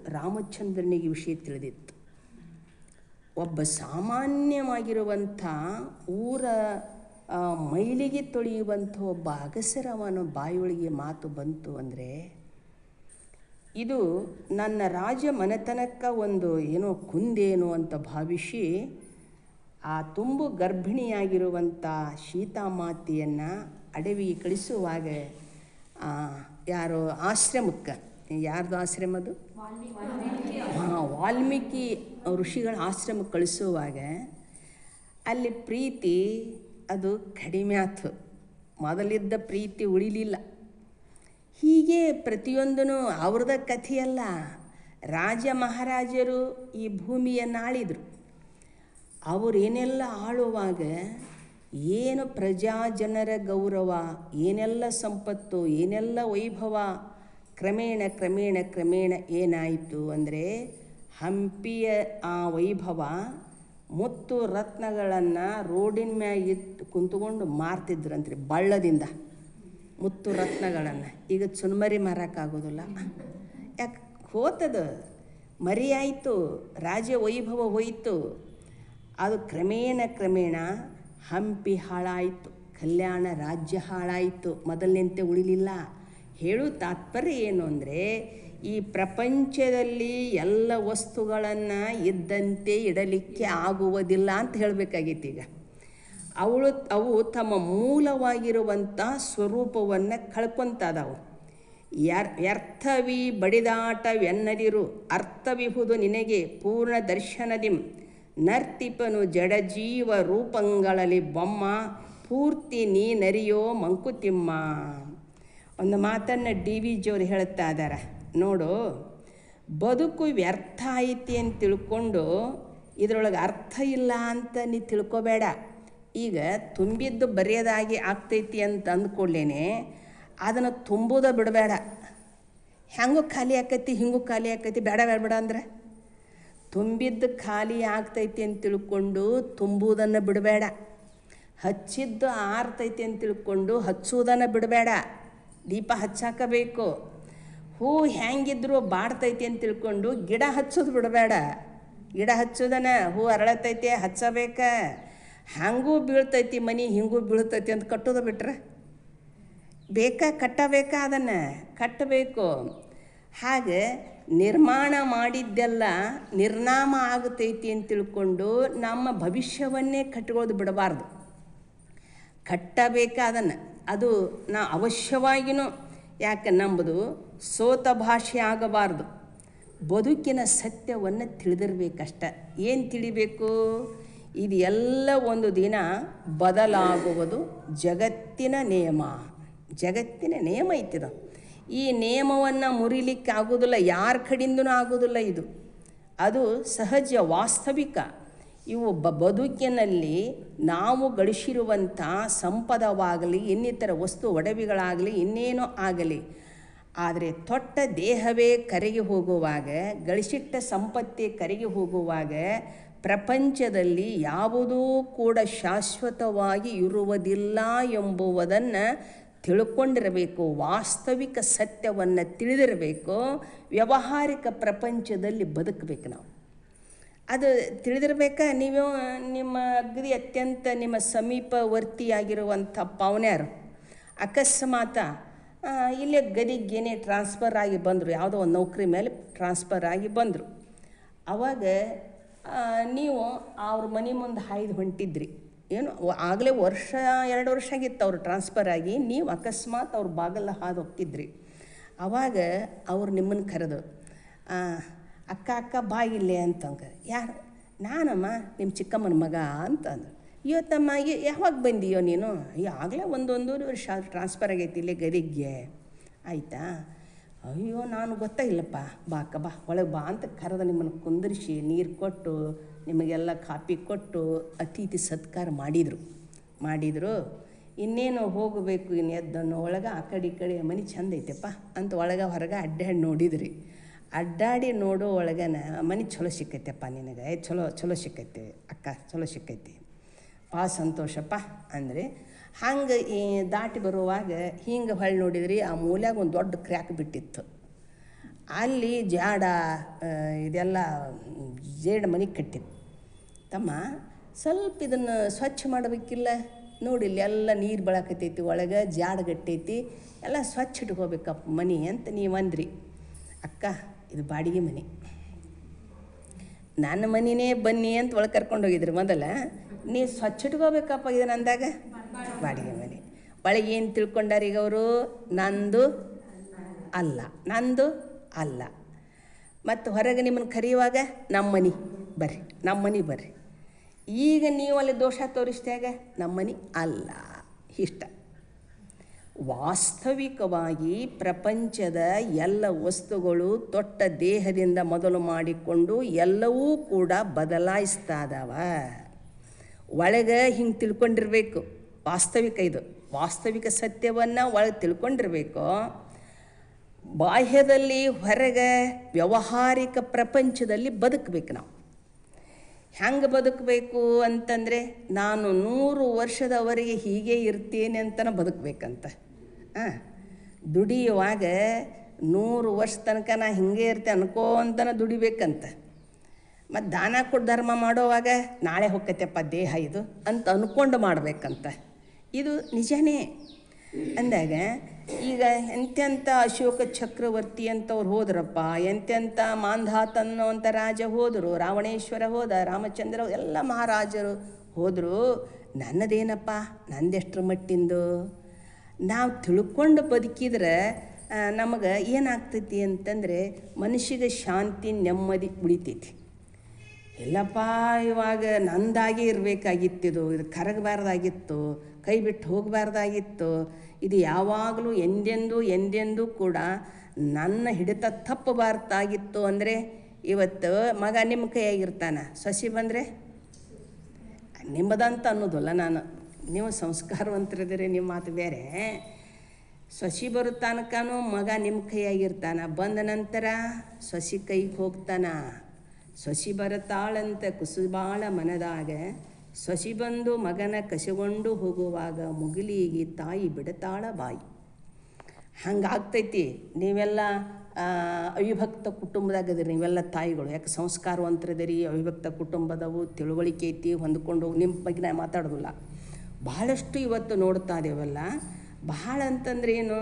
ರಾಮಚಂದ್ರನಿಗೆ ವಿಷಯ ತಿಳಿದಿತ್ತು. ಒಬ್ಬ ಸಾಮಾನ್ಯವಾಗಿರುವಂಥ ಊರ ಮೈಲಿಗೆ ತೊಳೆಯುವಂಥ ಒಬ್ಬ ಅಗಸರವನ ಬಾಯೊಳಗೆ ಮಾತು ಬಂತು ಅಂದರೆ, ಇದು ನನ್ನ ರಾಜ ಮನೆತನಕ್ಕೆ ಒಂದು ಏನೋ ಕುಂದೇನೋ ಅಂತ ಭಾವಿಸಿ ಆ ತುಂಬು ಗರ್ಭಿಣಿಯಾಗಿರುವಂಥ ಸೀತಾಮಾತೆಯನ್ನು ಅಡವಿಗೆ ಕಳಿಸುವಾಗ ಯಾರೋ ಆಶ್ರಮಕ್ಕೆ, ಯಾರ್ದು ಆಶ್ರಮ ಅದು? ಹಾಂ ವಾಲ್ಮೀಕಿ ಋಷಿಗಳ ಆಶ್ರಮಕ್ಕೆ ಕಳಿಸುವಾಗ ಅಲ್ಲಿ ಪ್ರೀತಿ ಅದು ಕಡಿಮೆ ಆಯ್ತು ಮೊದಲಿದ್ದ ಪ್ರೀತಿ ಉಳಿಲಿಲ್ಲ. ಹೀಗೆ ಪ್ರತಿಯೊಂದೂ ಅವ್ರದ ಕಥೆಯಲ್ಲ, ರಾಜ ಮಹಾರಾಜರು ಈ ಭೂಮಿಯನ್ನು ಆಳಿದರು ಅವರೇನೆಲ್ಲ ಆಳುವಾಗ, ಏನು ಪ್ರಜಾ ಜನರ ಗೌರವ, ಏನೆಲ್ಲ ಸಂಪತ್ತು, ಏನೆಲ್ಲ ವೈಭವ, ಕ್ರಮೇಣ ಕ್ರಮೇಣ ಕ್ರಮೇಣ ಏನಾಯಿತು ಅಂದರೆ ಹಂಪಿಯ ಆ ವೈಭವ ಮುತ್ತು ರತ್ನಗಳನ್ನು ರೋಡಿನ ಮ್ಯಾಗ ಇಟ್ಟು ಕುಂತ್ಕೊಂಡು ಮಾರ್ತಿದ್ರಂತ್ರಿ ಬಳ್ಳದಿಂದ. ಮುತ್ತು ರತ್ನಗಳನ್ನು. ಈಗ ಚುನ್ಮರಿ ಮಾರಕ್ಕಾಗೋದಿಲ್ಲ ಯಾಕೆ ಹೋತದ? ಮರಿ ಆಯಿತು, ರಾಜ ವೈಭವ ಹೋಯಿತು. ಅದು ಕ್ರಮೇಣ ಕ್ರಮೇಣ ಹಂಪಿ ಹಾಳಾಯಿತು, ಕಲ್ಯಾಣ ರಾಜ್ಯ ಹಾಳಾಯಿತು. ಮೊದಲಿನಂತೆ ಉಳಿಲಿಲ್ಲ. ಹೇಳು ತಾತ್ಪರ್ಯ ಏನು ಅಂದರೆ ಈ ಪ್ರಪಂಚದಲ್ಲಿ ಎಲ್ಲ ವಸ್ತುಗಳನ್ನು ಇದ್ದಂತೆ ಇಡಲಿಕ್ಕೆ ಆಗುವುದಿಲ್ಲ ಅಂತ ಹೇಳಬೇಕಾಗಿತ್ತು ಈಗ. ಅವಳು, ಅವು ತಮ್ಮ ಮೂಲವಾಗಿರುವಂಥ ಸ್ವರೂಪವನ್ನು ಕಳ್ಕೊತದವು. ಯರ್, ವ್ಯರ್ಥವಿ ಬಡಿದಾಟವೆನ್ನದಿರು, ಅರ್ಥವಿಹುದು ನಿನಗೆ ಪೂರ್ಣ ದರ್ಶನದಿಂ. ನರ್ತಿಪನು ಜಡಜೀವ ರೂಪಗಳಲ್ಲಿ ಬೊಮ್ಮ, ಪೂರ್ತಿ ನೀ ನರಿಯೋ ಮಂಕುತಿಮ್ಮ. ಒಂದು ಮಾತನ್ನು ಡಿ ವಿ ಜಿಯವರು ಹೇಳುತ್ತಾ ಇದ್ದಾರೆ ನೋಡು, ಬದುಕು ವ್ಯರ್ಥ ಐತಿ ಅಂತ ತಿಳ್ಕೊಂಡು ಇದರೊಳಗೆ ಅರ್ಥ ಇಲ್ಲ ಅಂತ ನೀ ತಿಳ್ಕೊಬೇಡ. ಈಗ ತುಂಬಿದ್ದು ಬರೆಯೋದಾಗಿ ಆಗ್ತೈತಿ ಅಂತ ಅಂದ್ಕೊಳ್ಳೇನೆ, ಅದನ್ನು ತುಂಬೋದ ಬಿಡಬೇಡ. ಹೆಂಗೂ ಖಾಲಿ ಆಕೈತಿ, ಹಿಂಗೂ ಖಾಲಿ ಆಕೈತಿ, ಬೇಡ ಬೇಡ ಬೇಡ ಅಂದ್ರೆ? ತುಂಬಿದ್ದು ಖಾಲಿ ಆಗ್ತೈತಿ ಅಂತ ತಿಳ್ಕೊಂಡು ತುಂಬುವುದನ್ನು ಬಿಡಬೇಡ. ಹಚ್ಚಿದ್ದು ಆರ್ತೈತಿ ಅಂತ ತಿಳ್ಕೊಂಡು ಹಚ್ಚುವುದನ್ನು ಬಿಡಬೇಡ. ದೀಪ ಹಚ್ಚಾಕಬೇಕು. ಹೂ ಹೆಂಗಿದ್ರು ಬಾಡ್ತೈತಿ ಅಂತ ತಿಳ್ಕೊಂಡು ಗಿಡ ಹಚ್ಚೋದು ಬಿಡಬೇಡ. ಗಿಡ ಹಚ್ಚೋದನ ಹೂ ಅರಳತೈತಿ, ಹಚ್ಚಬೇಕ. ಹಂಗೂ ಬೀಳ್ತೈತಿ ಮನೆ, ಹಿಂಗೂ ಬೀಳ್ತೈತಿ ಅಂತ ಕಟ್ಟೋದು ಬಿಟ್ರೆ? ಬೇಕಾ, ಕಟ್ಟಬೇಕಾ ಅದನ್ನು? ಕಟ್ಟಬೇಕು. ಹಾಗೆ ನಿರ್ಮಾಣ ಮಾಡಿದ್ದೆಲ್ಲ ನಿರ್ನಾಮ ಆಗುತ್ತೈತಿ ಅಂತ ತಿಳ್ಕೊಂಡು ನಮ್ಮ ಭವಿಷ್ಯವನ್ನೇ ಕಟ್ಕೊಳ್ಳೋದು ಬಿಡಬಾರ್ದು. ಕಟ್ಟಬೇಕಾ ಅದನ್ನು ಅದು ನಾ ಅವಶ್ಯವಾಗಿಯೂ ಯಾಕೆ ನಂಬುದು? ಸೋತ ಭಾಷೆ ಆಗಬಾರ್ದು. ಬದುಕಿನ ಸತ್ಯವನ್ನು ತಿಳಿದಿರ್ಬೇಕಷ್ಟ. ಏನು ತಿಳಿಬೇಕು? ಇದು ಎಲ್ಲ ಒಂದು ದಿನ ಬದಲಾಗುವುದು ಜಗತ್ತಿನ ನಿಯಮ. ಜಗತ್ತಿನ ನಿಯಮ ಇತ್ತಿದ ಈ ನಿಯಮವನ್ನು ಮುರಿಲಿಕ್ಕೆ ಆಗೋದಿಲ್ಲ, ಯಾರ ಕಡಿಂದನೂ ಆಗೋದಿಲ್ಲ ಇದು. ಅದು ಸಹಜ ವಾಸ್ತವಿಕ ಇವು ಬ ಬದುಕಿನಲ್ಲಿ ನಾವು ಗಳಿಸಿರುವಂಥ ಸಂಪದವಾಗಲಿ, ಇನ್ನಿತರ ವಸ್ತು ಒಡವಿಗಳಾಗಲಿ, ಇನ್ನೇನೋ ಆಗಲಿ, ಆದರೆ ತೊಟ್ಟ ದೇಹವೇ ಕರಗಿ ಹೋಗುವಾಗ, ಗಳಿಸಿಟ್ಟ ಸಂಪತ್ತೇ ಕರಗಿ ಹೋಗುವಾಗ ಪ್ರಪಂಚದಲ್ಲಿ ಯಾವುದೂ ಕೂಡ ಶಾಶ್ವತವಾಗಿ ಇರುವುದಿಲ್ಲ ಎಂಬುವುದನ್ನು ತಿಳ್ಕೊಂಡಿರಬೇಕು, ವಾಸ್ತವಿಕ ಸತ್ಯವನ್ನು ತಿಳಿದಿರಬೇಕು, ವ್ಯಾವಹಾರಿಕ ಪ್ರಪಂಚದಲ್ಲಿ ಬದುಕಬೇಕು ನಾವು. ಅದು ತಿಳಿದಿರ್ಬೇಕಾ? ನೀವು, ನಿಮ್ಮ ಅಗದಿ ಅತ್ಯಂತ ನಿಮ್ಮ ಸಮೀಪವರ್ತಿಯಾಗಿರುವಂಥ ಪಾವನ್ಯಾರು ಅಕಸ್ಮಾತ ಇಲ್ಲೇ ಗದಿಗೇನೆ ಟ್ರಾನ್ಸ್ಫರ್ ಆಗಿ ಬಂದರು. ಯಾವುದೋ ಒಂದು ನೌಕರಿ ಮೇಲೆ ಟ್ರಾನ್ಸ್ಫರ್ ಆಗಿ ಬಂದರು. ಅವಾಗ ನೀವು ಅವ್ರ ಮನೆ ಮುಂದೆ ಹಾಯ್ದು ಹೊಂಟಿದ್ರಿ. ಏನು, ಆಗಲೇ ವರ್ಷ, ಎರಡು ವರ್ಷ ಆಗಿತ್ತು ಅವ್ರು ಟ್ರಾನ್ಸ್ಫರ್ ಆಗಿ. ನೀವು ಅಕಸ್ಮಾತ್ ಅವ್ರ ಬಾಗಲ್ಲ ಹಾದು ಹೋಗ್ತಿದ್ರಿ. ಅವಾಗ ಅವ್ರು ನಿಮ್ಮನ್ನು ಕರೆದು ಅಕ್ಕ ಅಕ್ಕ ಬಾ ಇಲ್ಲೇ ಅಂತಂಗ. ಯಾರು? ನಾನಮ್ಮ ನಿಮ್ಮ ಚಿಕ್ಕಮ್ಮನ ಮಗ ಅಂತ ಅಂದ್ರು ಇವತ್ತಮ್ಮ ಯಾವಾಗ ಬಂದಿಯೋ ನೀನು? ಆಗಲೇ ಒಂದೊಂದೂರು ವರ್ಷ ಟ್ರಾನ್ಸ್ಫರ್ ಆಗೈತಿ ಇಲ್ಲೇ ಗದಿಗೆ ಆಯಿತಾ? ಅಯ್ಯೋ, ನಾನು ಗೊತ್ತಾಗಿಲ್ಲಪ್ಪ ಬಾ ಅಕ್ಕ, ಬಾ, ಒಳಗೆ ಬಾ ಅಂತ ಕರೆದ ನಿಮ್ಮನ್ನು ಕುಂದಿರಿಸಿ ನೀರು ಕೊಟ್ಟು, ನಿಮಗೆಲ್ಲ ಕಾಪಿ ಕೊಟ್ಟು ಅತಿಥಿ ಸತ್ಕಾರ ಮಾಡಿದರು. ಮಾಡಿದರು. ಇನ್ನೇನು ಹೋಗಬೇಕು ಇನ್ನು ಎದ್ದನ್ನು ಒಳಗೆ ಆ ಕಡೆ ಈ ಕಡೆ ಮನೆ ಚಂದ ಐತೆಪ್ಪ ಅಂತ ಒಳಗೆ ಹೊರಗೆ ಅಡ್ಡಾಡಿ ನೋಡಿದ್ರಿ. ಅಡ್ಡಾಡಿ ನೋಡೋ ಒಳಗನ ಮನೆ ಚಲೋ ಸಿಕ್ಕೈತೆಪ್ಪ ನಿನಗೆ. ಚಲೋ ಚಲೋ ಸಿಕ್ಕೈತಿ. ಅಕ್ಕ, ಚಲೋ ಸಿಕ್ಕೈತಿ. ಭಾಳ ಸಂತೋಷಪ್ಪ ಅಂದರೆ ಹಂಗೆ ಈ ದಾಟಿ ಬರುವಾಗ ಹಿಂಗೆ ಹೊಳ್ಳಿ ನೋಡಿದ್ರಿ, ಆ ಮೂಲ್ಯಾಗ ಒಂದು ದೊಡ್ಡ ಕ್ರ್ಯಾಕ್ ಬಿಟ್ಟಿತ್ತು. ಅಲ್ಲಿ ಜಾಡ ಇದೆಲ್ಲ ಜೇಡ ಮನೆ ಕಟ್ಟಿತ್ತು ತಮ್ಮ, ಸ್ವಲ್ಪ ಇದನ್ನು ಸ್ವಚ್ಛ ಮಾಡಬೇಕಿಲ್ಲ? ನೋಡಿ ಎಲ್ಲ ನೀರು ಬಳಕತೈತಿ, ಒಳಗೆ ಜಾಡ ಗಟ್ಟೈತಿ, ಎಲ್ಲ ಸ್ವಚ್ಛ ಇಟ್ಕೋಬೇಕಪ್ಪ ಮನೆ ಅಂತ ನೀವು ಅಂದ್ರಿ. ಅಕ್ಕ ಇದು ಬಾಡಿಗೆ ಮನೆ. ನನ್ನ ಮನೆಯೇ ಬನ್ನಿ ಅಂತ ಒಳಗೆ ಕರ್ಕೊಂಡು ಹೋಗಿದ್ರು ಮೊದಲ. ನೀವು ಸ್ವಚ್ಛ ಇಟ್ಕೋಬೇಕಪ್ಪ ಇದನ್ನ ಅಂದಾಗ ಬಾಡಿಗೆ ಮನೆ. ಒಳಗೆ ಏನು ತಿಳ್ಕೊಂಡಾರ ಈಗ ಅವರು? ನಂದು ಅಲ್ಲ. ನಂದು ಅಲ್ಲ. ಮತ್ತು ಹೊರಗೆ ನಿಮ್ಮನ್ನು ಕರೆಯುವಾಗ ನಮ್ಮ ಮನೆ ಬರ್ರಿ ನಮ್ಮ ಮನೆ ಬರ್ರಿ. ಈಗ ನೀವು ಅಲ್ಲಿ ದೋಷ ತೋರಿಸಿದಾಗ ನಮ್ಮ ಮನೆ ಅಲ್ಲ. ಇಷ್ಟ. ವಾಸ್ತವಿಕವಾಗಿ ಪ್ರಪಂಚದ ಎಲ್ಲ ವಸ್ತುಗಳು ತೊಟ್ಟ ದೇಹದಿಂದ ಮೊದಲು ಮಾಡಿಕೊಂಡು ಎಲ್ಲವೂ ಕೂಡ ಬದಲಾಯಿಸ್ತಾ ಇದಾವ ಒಳಗೆ ಹಿಂಗೆ ತಿಳ್ಕೊಂಡಿರ್ಬೇಕು. ವಾಸ್ತವಿಕ ಇದು. ವಾಸ್ತವಿಕ ಸತ್ಯವನ್ನು ಒಳಗೆ ತಿಳ್ಕೊಂಡಿರಬೇಕು. ಬಾಹ್ಯದಲ್ಲಿ ಹೊರಗೆ ವ್ಯಾವಹಾರಿಕ ಪ್ರಪಂಚದಲ್ಲಿ ಬದುಕಬೇಕು ನಾವು. ಹೆಂಗೆ ಬದುಕಬೇಕು ಅಂತಂದರೆ ನಾನು ನೂರು ವರ್ಷದವರೆಗೆ ಹೀಗೆ ಇರ್ತೇನೆ ಅಂತನ ಬದುಕಬೇಕಂತ. ಹಾಂ ದುಡಿಯುವಾಗ ನೂರು ವರ್ಷ ತನಕ ನಾ ಹಿಂಗೆ ಇರ್ತೆ ಅನ್ಕೋ ಅಂತನ ದುಡಿಬೇಕಂತ. ಮತ್ತು ದಾನ ಕೊಟ್ಟು ಧರ್ಮ ಮಾಡೋವಾಗ ನಾಳೆ ಹೊಕ್ಕತ್ತೆಪ್ಪ ದೇಹ ಇದು ಅಂತ ಅಂದ್ಕೊಂಡು ಮಾಡಬೇಕಂತ. ಇದು ನಿಜನೇ. ಅಂದಾಗ ಈಗ ಎಂತೆಂಥ ಅಶೋಕ ಚಕ್ರವರ್ತಿ ಅಂತವ್ರು ಹೋದ್ರಪ್ಪ ಎಂತೆಂಥ ಮಾಂಧಾತ್ ಅನ್ನೋಂಥ ರಾಜ ಹೋದರು, ರಾವಣೇಶ್ವರ ಹೋದ, ರಾಮಚಂದ್ರ ಎಲ್ಲ ಮಹಾರಾಜರು ಹೋದರು. ನನ್ನದೇನಪ್ಪ, ನಂದೆಷ್ಟರ ಮಟ್ಟಿಂದು? ನಾವು ತಿಳ್ಕೊಂಡು ಬದುಕಿದ್ರೆ ನಮಗೆ ಏನಾಗ್ತೈತಿ ಅಂತಂದರೆ ಮನುಷ್ಯಗೆ ಶಾಂತಿ ನೆಮ್ಮದಿ ಉಳಿತೈತಿ. ಇಲ್ಲಪ್ಪ ಇವಾಗ ನಂದಾಗೆ ಇರಬೇಕಾಗಿತ್ತಿದು ಇದು ಕರಗಬಾರ್ದಾಗಿತ್ತು. ಕೈ ಬಿಟ್ಟು ಹೋಗಬಾರ್ದಾಗಿತ್ತು. ಇದು ಯಾವಾಗಲೂ ಎಂದೆಂದೂ ಎಂದೆಂದೂ ಕೂಡ ನನ್ನ ಹಿಡಿತ ತಪ್ಪಬಾರ್ದಾಗಿತ್ತು ಅಂದರೆ ಇವತ್ತು ಮಗ ನಿಮ್ಮ ಕೈಯಾಗಿರ್ತಾನೆ. ಸಸಿ ಬಂದರೆ? ನಿಮ್ಮದಂತ ಅನ್ನೋದಲ್ಲ ನಾನು. ನೀವು ಸಂಸ್ಕಾರವಂತರಿದ್ದೀರಿ, ನಿಮ್ಮ ಮಾತು ಬೇರೆ. ಸೊಸಿ ಬರೋ ಮಗ ನಿಮ್ಮ ಕೈಯಾಗಿರ್ತಾನೆ. ಬಂದ ನಂತರ ಸೊಸಿ ಕೈಗೆ ಹೋಗ್ತಾನ. ಸೊಸಿ ಬರುತ್ತಾಳಂತ ಕುಸುಬಾಳ ಮನದಾಗ ಸೊಸಿ ಬಂದು ಮಗನ ಕಸಿಗೊಂಡು ಹೋಗುವಾಗ ಮುಗಿಲಿಗೆ ತಾಯಿ ಬಿಡತಾಳ ಬಾಯಿ ಹಂಗಾಗ್ತೈತಿ, ನೀವೆಲ್ಲ ಅವಿಭಕ್ತ ಕುಟುಂಬದಾಗ ಇದ್ರಿ ನೀವೆಲ್ಲ ತಾಯಿಗಳು. ಯಾಕೆ ಸಂಸ್ಕಾರವಂತರದರಿ, ಅವಿಭಕ್ತ ಕುಟುಂಬದವು ತಿಳುವಳಿಕೆ ಐತಿ, ಹೊಂದ್ಕೊಂಡು ನಿಮ್ಮ ಬಗ್ಗೆ ನಾ ಮಾತಾಡೋದಿಲ್ಲ. ಬಹಳಷ್ಟು ಇವತ್ತು ನೋಡ್ತಾ ಇದೇವಲ್ಲ, ಬಹಳ ಅಂತಂದ್ರೆ ಏನು,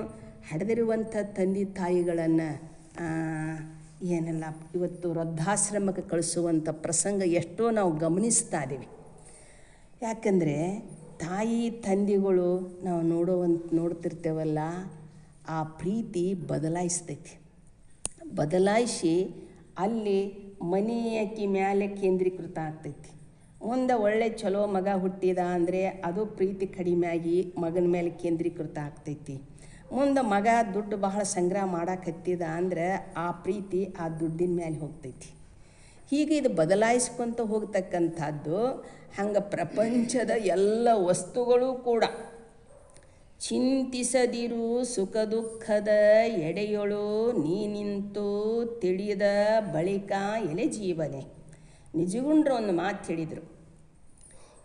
ಹಡೆದಿರುವಂಥ ತಂದೆ ತಾಯಿಗಳನ್ನು ಏನೆಲ್ಲ, ಇವತ್ತು ವೃದ್ಧಾಶ್ರಮಕ್ಕೆ ಕಳಿಸುವಂಥ ಪ್ರಸಂಗ ಎಷ್ಟೋ ನಾವು ಗಮನಿಸ್ತಾ ಇದ್ದೀವಿ ಯಾಕಂದರೆ ತಾಯಿ ತಂದೆಗಳು ನಾವು ನೋಡುವಂತ ನೋಡ್ತಿರ್ತೇವಲ್ಲ, ಆ ಪ್ರೀತಿ ಬದಲಾಯಿಸ್ತೈತಿ. ಬದಲಾಯಿಸಿ ಅಲ್ಲಿ ಮನೆಯಕಿ ಮ್ಯಾಲೆ ಕೇಂದ್ರೀಕೃತ ಆಗ್ತೈತಿ. ಮುಂದೆ ಒಳ್ಳೆ ಚಲೋ ಮಗ ಹುಟ್ಟಿದ ಅಂದರೆ ಅದು ಪ್ರೀತಿ ಕಡಿಮೆ ಆಗಿ ಮಗನ ಮೇಲೆ ಕೇಂದ್ರೀಕೃತ ಆಗ್ತೈತಿ. ಮುಂದೆ ಮಗ ದುಡ್ಡು ಬಹಳ ಸಂಗ್ರಹ ಮಾಡಾಕತ್ತಿದ ಅಂದ್ರೆ ಆ ಪ್ರೀತಿ ಆ ದುಡ್ಡಿನ ಮೇಲೆ ಹೋಗ್ತೈತಿ. ಹೀಗೆ ಇದು ಬದಲಾಯಿಸ್ಕೊತ ಹೋಗ್ತಕ್ಕಂಥದ್ದು ಹಂಗೆ ಪ್ರಪಂಚದ ಎಲ್ಲ ವಸ್ತುಗಳು ಕೂಡ ಚಿಂತಿಸದಿರು ಸುಖ ದುಃಖದ ಎಡೆಯೊಳು ನೀ ನಿಂತು ತಿಳಿದ ಬಳಿಕ ಎಲೆ ಜೀವನೆ. ನಿಜಗುಂಡ್ರ ಒಂದು ಮಾತು ಹೇಳಿದರು.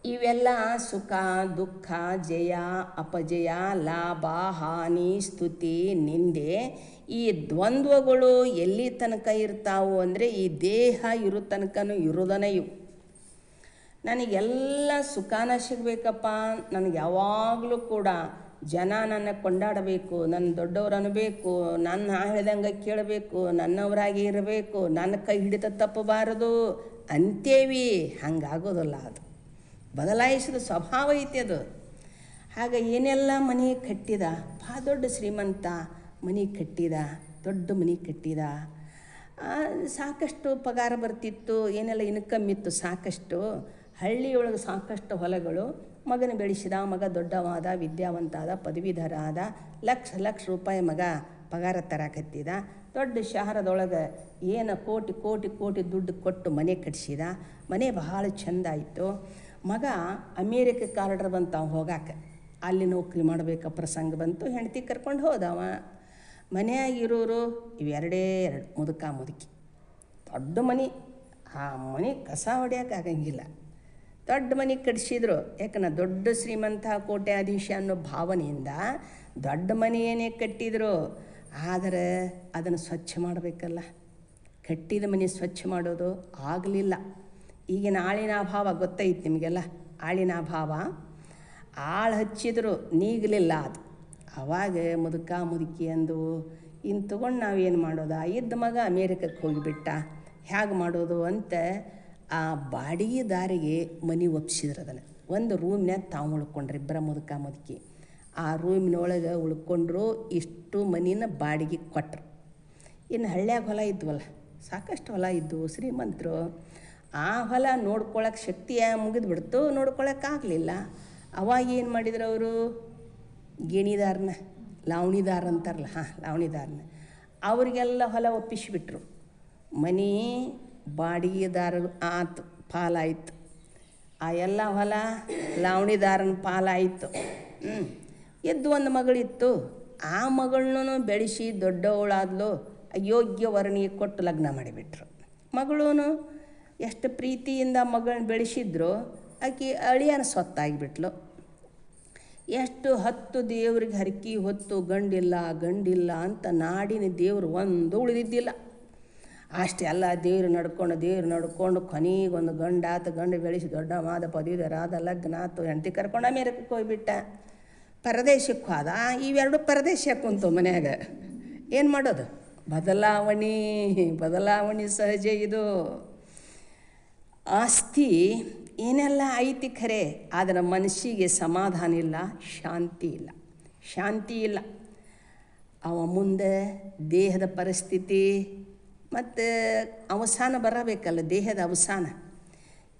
ಇವೆಲ್ಲ ಸುಖ, ದುಃಖ, ಜಯ, ಅಪಜಯ, ಲಾಭ, ಹಾನಿ, ಸ್ತುತಿ, ನಿಂದೆ ಈ ದ್ವಂದ್ವಗಳು ಎಲ್ಲಿ ತನಕ ಇರ್ತಾವು ಅಂದರೆ ಈ ದೇಹ ಇರೋ ತನಕನೂ ಇರೋದನೇ ಇವು. ನನಗೆಲ್ಲ ಸುಖಾನ ಸಿಗಬೇಕಪ್ಪ. ನನಗೆ ಯಾವಾಗಲೂ ಕೂಡ ಜನ ನನ್ನ ಕೊಂಡಾಡಬೇಕು, ನನ್ನ ದೊಡ್ಡವ್ರು ಅನ್ನಬೇಕು ನನ್ನ ಹೇಳ್ದಂಗೆ ಕೇಳಬೇಕು, ನನ್ನವರಾಗಿ ಇರಬೇಕು, ನನ್ನ ಕೈ ಹಿಡಿತ ತಪ್ಪಬಾರದು ಅಂತೇವಿ. ಹಂಗಾಗೋದಲ್ಲ ಅದು. ಬದಲಾಯಿಸಿದ ಸ್ವಭಾವ ಐತೆ ಅದು. ಆಗ ಏನೆಲ್ಲ ಮನೆ ಕಟ್ಟಿದ? ಭಾಳ ದೊಡ್ಡ ಶ್ರೀಮಂತ ಮನೆ ಕಟ್ಟಿದ, ದೊಡ್ಡ ಮನೆ ಕಟ್ಟಿದ. ಸಾಕಷ್ಟು ಪಗಾರ ಬರ್ತಿತ್ತು, ಏನೆಲ್ಲ ಇನ್ಕಮ್ ಇತ್ತು ಸಾಕಷ್ಟು. ಹಳ್ಳಿಯೊಳಗೆ ಸಾಕಷ್ಟು ಹೊಲಗಳು, ಮಗನ ಬೆಳೆಸಿದ, ಮಗ ದೊಡ್ಡವಾದ ವಿದ್ಯಾವಂತ ಆದ ಪದವೀಧರ ಆದ ಲಕ್ಷ ಲಕ್ಷ ರೂಪಾಯಿ ಮಗ ಪಗಾರ ತರಾಕತ್ತಿದ, ದೊಡ್ಡ ಶಹರದೊಳಗೆ ಏನು ಕೋಟಿ ಕೋಟಿ ಕೋಟಿ ದುಡ್ಡು ಕೊಟ್ಟು ಮನೆ ಕಟ್ಸಿದ, ಮನೆ ಬಹಳ ಚೆಂದ ಆಯಿತು. ಮಗ ಅಮೇರಿಕ ಕಾರ್ಡರ್ ಬಂತ ಹೋಗಾಕ. ಅಲ್ಲಿ ನೌಕರಿ ಮಾಡಬೇಕ ಪ್ರಸಂಗ ಬಂತು, ಹೆಂಡತಿ ಕರ್ಕೊಂಡು ಹೋದವ. ಮನೆಯಾಗಿರೋರು ಇವೆರಡೇ ಎರಡು ಮುದುಕ ಮುದುಕಿ. ದೊಡ್ಡ ಮನೆ, ಆ ಮನೆ ಕಸ ಹೊಡ್ಯಕ್ಕೆ ಆಗಂಗಿಲ್ಲ. ದೊಡ್ಡ ಮನೆ ಕಟ್ಸಿದ್ರು. ಯಾಕಂದ್ರೆ ದೊಡ್ಡ ಶ್ರೀಮಂತ ಕೋಟ್ಯಾಧೀಶ ಅನ್ನೋ ಭಾವನೆಯಿಂದ ದೊಡ್ಡ ಮನೆಯೇನೇ ಕಟ್ಟಿದ್ರು. ಆದರೆ ಅದನ್ನು ಸ್ವಚ್ಛ ಮಾಡಬೇಕಲ್ಲ. ಕಟ್ಟಿದ ಮನೆ ಸ್ವಚ್ಛ ಮಾಡೋದು ಆಗಲಿಲ್ಲ. ಈಗಿನ ಆಳಿನ ಅಭಾವ ಗೊತ್ತೈತಿ ನಿಮಗೆಲ್ಲ? ಆಳಿನ ಅಭಾವ? ಆಳು ಹಚ್ಚಿದ್ರು, ನೀಗಲಿಲ್ಲ ಅದು. ಅವಾಗ ಮುದುಕ ಮುದುಕಿ ಅಂದು ಇನ್ನು ತೊಗೊಂಡು ನಾವೇನು ಮಾಡೋದು? ಇದ್ದ ಮಗ ಅಮೇರಿಕಕ್ಕೆ ಹೋಗಿಬಿಟ್ಟ. ಹೇಗೆ ಮಾಡೋದು? ಅಂತ ಆ ಬಾಡಿಗೆದಾರಿಗೆ ಮನೆ ಒಪ್ಸಿದ್ರು ಅದನ್ನು. ಒಂದು ರೂಮ್ನ್ಯಾಗ ತಾವು ಉಳ್ಕೊಂಡ್ರೆ ಇಬ್ಬರ ಮುದುಕ ಮುದುಕಿ. ಆ ರೂಮಿನೊಳಗೆ ಉಳ್ಕೊಂಡ್ರು ಇಷ್ಟು ಮನಿನ ಬಾಡಿಗೆ ಕೊಟ್ರು. ಇನ್ನು ಹಳ್ಳ್ಯಾಗ ಹೊಲ ಇದ್ವಲ್ಲ, ಸಾಕಷ್ಟು ಹೊಲ ಇದ್ದು ಶ್ರೀಮಂತರು. ಆ ಹೊಲ ನೋಡ್ಕೊಳಕ್ಕೆ ಶಕ್ತಿಯ ಮುಗಿದು ಬಿಡ್ತು ನೋಡ್ಕೊಳಕ್ಕೆ ಆಗಲಿಲ್ಲ. ಅವಾಗ ಏನು ಮಾಡಿದ್ರು ಅವರು? ಗೇಣಿದಾರನ, ಲಾವಣಿದಾರ ಅಂತಾರಲ್ಲ, ಹಾಂ, ಲಾವಣಿದಾರನ. ಅವರಿಗೆಲ್ಲ ಹೊಲ ಒಪ್ಪಿಸಿಬಿಟ್ರು. ಮನೆ ಬಾಡಿಗೆದಾರ ಆತು, ಪಾಲಾಯ್ತು. ಆ ಎಲ್ಲ ಹೊಲ ಲಾವಣಿದಾರನ ಪಾಲಾಯಿತು. ಎದ್ದು ಒಂದು ಮಗಳಿತ್ತು. ಆ ಮಗಳನ್ನೂ ಬೆಳೆಸಿ ದೊಡ್ಡವಳಾದ್ಲು ಯೋಗ್ಯ ವರ್ಣಿಗೆ ಕೊಟ್ಟು ಲಗ್ನ ಮಾಡಿಬಿಟ್ರು. ಮಗಳೂ ಎಷ್ಟು ಪ್ರೀತಿಯಿಂದ ಮಗಳನ್ನ ಬೆಳೆಸಿದ್ರು, ಆಕೆ ಅಳಿಯನ ಸೊತ್ತಾಗಿಬಿಟ್ಲು ಎಷ್ಟು ಹತ್ತು ದೇವ್ರಿಗೆ ಹರಕಿ ಹೊತ್ತು ಗಂಡಿಲ್ಲ ಗಂಡಿಲ್ಲ ಅಂತ ನಾಡಿನ ದೇವರು ಒಂದು ಉಳಿದಿದ್ದಿಲ್ಲ. ಅಷ್ಟೆಲ್ಲ ದೇವ್ರು ನಡ್ಕೊಂಡು ದೇವ್ರು ನಡ್ಕೊಂಡು ಕೊನೆಗೆ ಒಂದು ಗಂಡಾತ ಗಂಡು ಬೆಳೆಸಿ ದೊಡ್ಡ ಮಾದ ಪದವೀಧರಾದ ಲಗ್ನ ಆತು, ಹೆಂಡತಿ ಕರ್ಕೊಂಡು ಅಮೇರಿಕಕ್ಕೆ ಹೋಗ್ಬಿಟ್ಟ. ಪರದೇಶಕ್ಕೆ ಹೋದ. ಇವೆರಡು ಪರದೇಶಕ್ಕೆ ಕುಂತು ಮನ್ಯಾಗ. ಏನು ಮಾಡೋದು? ಬದಲಾವಣೆ ಬದಲಾವಣೆ ಸಹಜ ಇದು. ಆಸ್ತಿ ಏನೆಲ್ಲ ಐತಿ ಖರೆ, ಆದರೆ ಮನಸ್ಸಿಗೆ ಸಮಾಧಾನ ಇಲ್ಲ, ಶಾಂತಿ ಇಲ್ಲ. ಶಾಂತಿ ಇಲ್ಲ. ಅವ ಮುಂದೆ ದೇಹದ ಪರಿಸ್ಥಿತಿ ಮತ್ತು ಅವಸಾನ ಬರಬೇಕಲ್ಲ, ದೇಹದ ಅವಸಾನ.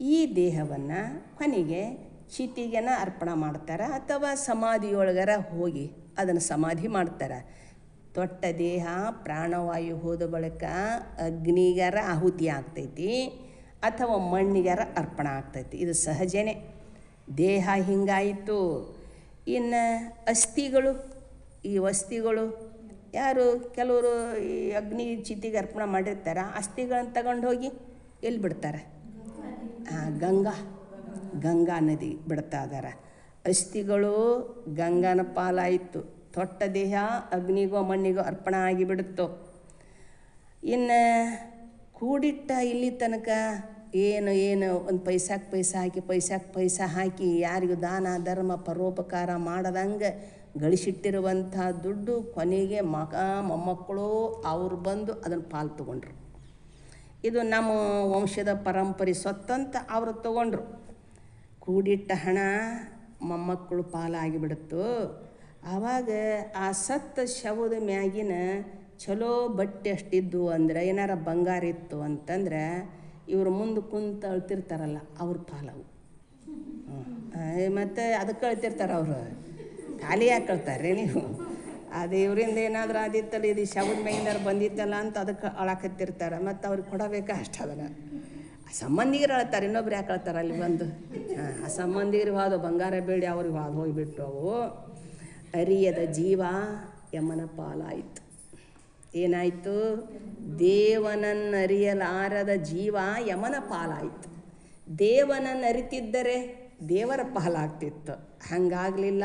ಈ ದೇಹವನ್ನು ಕೊನೆಗೆ ಚಿತಿಗೆನ ಅರ್ಪಣೆ ಮಾಡ್ತಾರೆ ಅಥವಾ ಸಮಾಧಿಯೊಳಗರ ಹೋಗಿ ಅದನ್ನು ಸಮಾಧಿ ಮಾಡ್ತಾರೆ. ತೊಟ್ಟ ದೇಹ, ಪ್ರಾಣವಾಯು ಹೋದ ಬಳಿಕ ಅಗ್ನಿಗರ ಆಹುತಿ ಆಗ್ತೈತಿ ಅಥವಾ ಮಣ್ಣಿಗರ ಅರ್ಪಣೆ ಆಗ್ತೈತಿ. ಇದು ಸಹಜನೇ. ದೇಹ ಹಿಂಗಾಯಿತು. ಇನ್ನು ಅಸ್ಥಿಗಳು, ಈ ಅಸ್ಥಿಗಳು ಯಾರು ಕೆಲವರು ಈ ಅಗ್ನಿ ಚಿತಿಗೆ ಅರ್ಪಣ ಮಾಡಿರ್ತಾರೆ, ಅಸ್ಥಿಗಳನ್ನು ತಗೊಂಡು ಹೋಗಿ ಎಲ್ಲಿ ಬಿಡ್ತಾರೆ? ಹಾಂ ಗಂಗಾ. ಗಂಗಾ ನದಿ ಬಿಡ್ತಾ ಇದಾರೆ. ಅಸ್ಥಿಗಳು ಗಂಗಾನ ಪಾಲಾಯಿತು. ತೊಟ್ಟ ದೇಹ ಅಗ್ನಿಗೋ ಮಣ್ಣಿಗೋ ಅರ್ಪಣೆ ಆಗಿಬಿಡುತ್ತೋ ಇನ್ನು ಕೂಡಿಟ್ಟ ಇಲ್ಲಿ ತನಕ ಏನು ಏನು, ಒಂದು ಪೈಸಾಕ್ಕೆ ಪೈಸಾ ಹಾಕಿ ಪೈಸಾಕ್ಕೆ ಪೈಸಾ ಹಾಕಿ ಯಾರಿಗೂ ದಾನ, ಧರ್ಮ, ಪರೋಪಕಾರ ಮಾಡದಂಗೆ ಗಳಿಸಿಟ್ಟಿರುವಂಥ ದುಡ್ಡು ಕೊನೆಗೆ ಮಗ, ಮೊಮ್ಮಕ್ಕಳು ಅವ್ರು ಬಂದು ಅದನ್ನು ಪಾಲು ತಗೊಂಡ್ರು. ಇದು ನಮ್ಮ ವಂಶದ ಪರಂಪರೆ ಸ್ವತ್ತಂತ ಅವರು ತಗೊಂಡ್ರು. ಕೂಡಿಟ್ಟ ಹಣ ಮೊಮ್ಮಕ್ಕಳು ಪಾಲಾಗಿಬಿಡುತ್ತು ಆವಾಗ ಆ ಸತ್ತ ಶವದ ಮ್ಯಾಗಿನ ಚಲೋ ಬಟ್ಟೆ ಅಷ್ಟಿದ್ದು ಅಂದ್ರೆ ಏನಾರ ಬಂಗಾರ ಇತ್ತು ಅಂತಂದ್ರೆ ಇವರು ಮುಂದೆ ಕುಂತ ಅಳ್ತಿರ್ತಾರಲ್ಲ, ಅವ್ರ ಪಾಲವು. ಮತ್ತು ಅದಕ್ಕೆ ಅಳ್ತಿರ್ತಾರೆ ಅವರು. ಖಾಲಿ ಯಾಕೆ ಅಳ್ತಾರೆ ನೀವು. ಆ ದೇವರಿಂದ ಏನಾದರೂ ಆದಿತ್ತಲ್ಲ, ಇದು ಶವದ ಮ್ಯಾಗಿನಾರು ಬಂದಿತ್ತಲ್ಲ ಅಂತ ಅದಕ್ಕೆ ಅಳಕತ್ತಿರ್ತಾರೆ. ಮತ್ತು ಅವ್ರಿಗೆ ಕೊಡಬೇಕಾ ಅಷ್ಟು ಅದನ್ನು. ಸಂಬಂಧಿಗರು ಅಳ್ತಾರೆ, ಇನ್ನೊಬ್ರು ಯಾಕೆ ಅಳ್ತಾರೆ ಅಲ್ಲಿ ಬಂದು? ಹಾಂ, ಆ ಸಂಬಂಧಿಗರು ಹೋದ ಬಂಗಾರ ಬೇಡಿ ಅವ್ರಿಗೆ ಹೋದ ಹೋಗಿಬಿಟ್ಟು ಅವು. ಅರಿಯದ ಜೀವ ಯಮನ ಪಾಲಾಯಿತು. ಏನಾಯಿತು? ದೇವನನ್ನು ಅರಿಯಲಾರದ ಜೀವ ಯಮನ ಪಾಲಾಯಿತು. ದೇವನನ್ನು ಅರಿತಿದ್ದರೆ ದೇವರ ಪಾಲಾಗ್ತಿತ್ತು. ಹಂಗಾಗಲಿಲ್ಲ.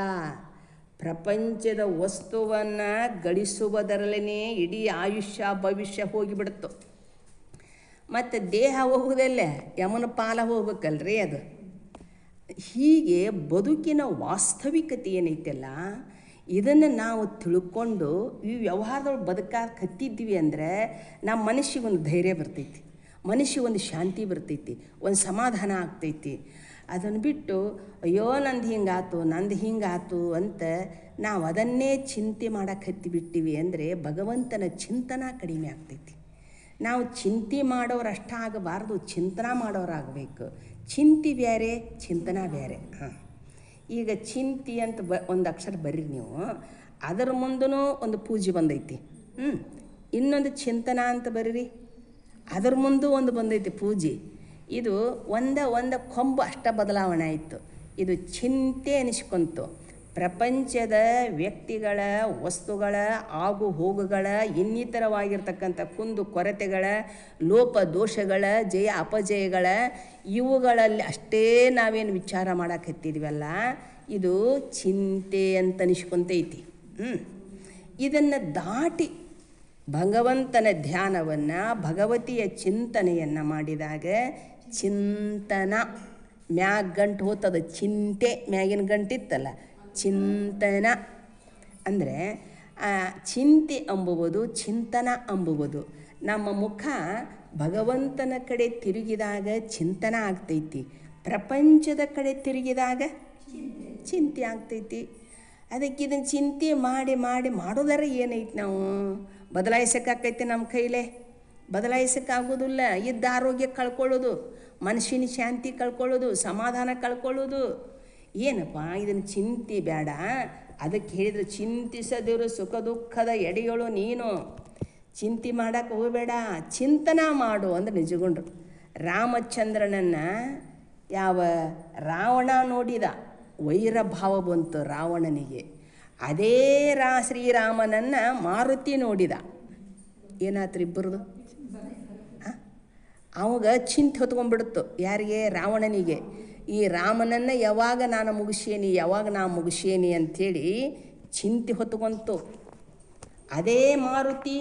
ಪ್ರಪಂಚದ ವಸ್ತುವನ್ನು ಗಳಿಸುವುದರಲ್ಲೇ ಇಡೀ ಆಯುಷ್ಯ, ಭವಿಷ್ಯ ಹೋಗಿಬಿಡುತ್ತೆ. ಮತ್ತು ದೇಹ ಹೋಗುವುದಲ್ಲೇ ಯಮನ ಪಾಲ ಹೋಗ್ಬೇಕಲ್ರಿ ಅದು. ಹೀಗೆ ಬದುಕಿನ ವಾಸ್ತವಿಕತೆ ಏನೈತಲ್ಲ ಇದನ್ನು ನಾವು ತಿಳ್ಕೊಂಡು ಈ ವ್ಯವಹಾರದೊಳಗೆ ಬದುಕಾಕ ಕತ್ತಿದ್ವಿ ಅಂದರೆ ನಮ್ಮ ಮನಸ್ಸಿಗೆ ಒಂದು ಧೈರ್ಯ ಬರ್ತೈತಿ ಮನಸ್ಸಿಗೆ ಒಂದು ಶಾಂತಿ ಬರ್ತೈತಿ, ಒಂದು ಸಮಾಧಾನ ಆಗ್ತೈತಿ. ಅದನ್ನು ಬಿಟ್ಟು, ಅಯ್ಯೋ, ನಂದು ಹಿಂಗಾತು ನಂದು ಹಿಂಗಾತು ಅಂತ ನಾವು ಅದನ್ನೇ ಚಿಂತೆ ಮಾಡಕ್ಕೆ ಹತ್ತಿ ಬಿಟ್ಟಿವಿ ಅಂದರೆ ಭಗವಂತನ ಚಿಂತನ ಕಡಿಮೆ ಆಗ್ತೈತಿ. ನಾವು ಚಿಂತೆ ಮಾಡೋರು ಅಷ್ಟ ಆಗಬಾರ್ದು, ಚಿಂತನ ಮಾಡೋರಾಗಬೇಕು. ಚಿಂತೆ ಬೇರೆ, ಚಿಂತನ ಬೇರೆ. ಹಾಂ. ಈಗ ಚಿಂತಿ ಅಂತ ಬ, ಒಂದು ಅಕ್ಷರ ಬರ್ರಿ ನೀವು. ಅದರ ಮುಂದೂ ಒಂದು ಪೂಜೆ ಬಂದೈತಿ. ಹ್ಞೂ ಇನ್ನೊಂದು ಚಿಂತನ ಅಂತ ಬರ್ರಿ. ಅದ್ರ ಮುಂದೂ ಒಂದು ಬಂದೈತಿ ಪೂಜೆ. ಇದು ಒಂದ ಒಂದ ಕೊಂಬು ಅಷ್ಟ ಬದಲಾವಣೆ ಆಯಿತು. ಇದು ಚಿಂತೆ ಅನಿಸ್ಕೊಂತು. ಪ್ರಪಂಚದ ವ್ಯಕ್ತಿಗಳ, ವಸ್ತುಗಳ, ಆಗು ಹೋಗುಗಳ, ಇನ್ನಿತರವಾಗಿರ್ತಕ್ಕಂಥ ಕುಂದು ಕೊರತೆಗಳ, ಲೋಪ ದೋಷಗಳ, ಜಯ ಅಪಜಯಗಳ, ಇವುಗಳಲ್ಲಿ ಅಷ್ಟೇ ನಾವೇನು ವಿಚಾರ ಮಾಡಕತ್ತಿದ್ವಲ್ಲ ಇದು ಚಿಂತೆ ಅಂತ ಅನಿಸ್ಕೊಂತೈತಿ. ಹ್ಞೂ ಇದನ್ನು ದಾಟಿ ಭಗವಂತನ ಧ್ಯಾನವನ್ನು, ಭಗವತಿಯ ಚಿಂತನೆಯನ್ನು ಮಾಡಿದಾಗ ಚಿಂತನ ಮ್ಯಾಗ ಗಂಟು ಹೋತದ, ಚಿಂತೆ ಮ್ಯಾಗಿನ ಗಂಟಿತ್ತಲ್ಲ, ಚಿಂತನ ಅಂದರೆ ಚಿಂತೆ ಅಂಬುವುದು, ಚಿಂತನ ಅಂಬುವುದು. ನಮ್ಮ ಮುಖ ಭಗವಂತನ ಕಡೆ ತಿರುಗಿದಾಗ ಚಿಂತನ ಆಗ್ತೈತಿ. ಪ್ರಪಂಚದ ಕಡೆ ತಿರುಗಿದಾಗ ಚಿಂತೆ ಆಗ್ತೈತಿ. ಅದಕ್ಕೆ ಇದನ್ನು ಚಿಂತೆ ಮಾಡಿ ಮಾಡಿ ಮಾಡೋದರ ಏನೈತಿ ನಾವು? ಬದಲಾಯಿಸೋಕ್ಕಾಕೈತಿ ನಮ್ಮ ಕೈಲೇ? ಬದಲಾಯಿಸೋಕ್ಕಾಗೋದಿಲ್ಲ ಇದ್ದ ಆರೋಗ್ಯ ಕಳ್ಕೊಳ್ಳೋದು ಮನಸ್ಸಿನ ಶಾಂತಿ ಕಳ್ಕೊಳ್ಳೋದು ಸಮಾಧಾನ ಕಳ್ಕೊಳ್ಳೋದು ಏನಪ್ಪ, ಇದನ್ನು ಚಿಂತೆ ಬೇಡ. ಅದಕ್ಕೆ ಹೇಳಿದ್ರೆ ಚಿಂತಿಸದಿರು ಸುಖ ದುಃಖದ ಎಡೆಯೋಳು ನೀನು. ಚಿಂತೆ ಮಾಡಕ್ಕೆ ಹೋಗಬೇಡ. ಚಿಂತನ ಮಾಡು ಅಂದ್ರೆ ನಿಜಗೊಂಡ್ರು. ರಾಮಚಂದ್ರನನ್ನು ಯಾವ ರಾವಣ ನೋಡಿದ ವೈರ ಭಾವ ಬಂತು ರಾವಣನಿಗೆ. ಅದೇ ರಾ ಶ್ರೀರಾಮನನ್ನು ಮಾರುತಿ ನೋಡಿದ. ಏನಾಯ್ತು ಇಬ್ಬರದು ಅವಾಗ ಚಿಂತೆ ಹೊತ್ಕೊಂಡ್ಬಿಡುತ್ತು. ಯಾರಿಗೆ? ರಾವಣನಿಗೆ. ಈ ರಾಮನನ್ನು ಯಾವಾಗ ನಾನು ಮುಗಿಸೇನಿ ಯಾವಾಗ ನಾ ಮುಗಿಸೇನಿ ಅಂಥೇಳಿ ಚಿಂತೆ ಹೊತ್ಕೊಂತು. ಅದೇ ಮಾರುತಿ.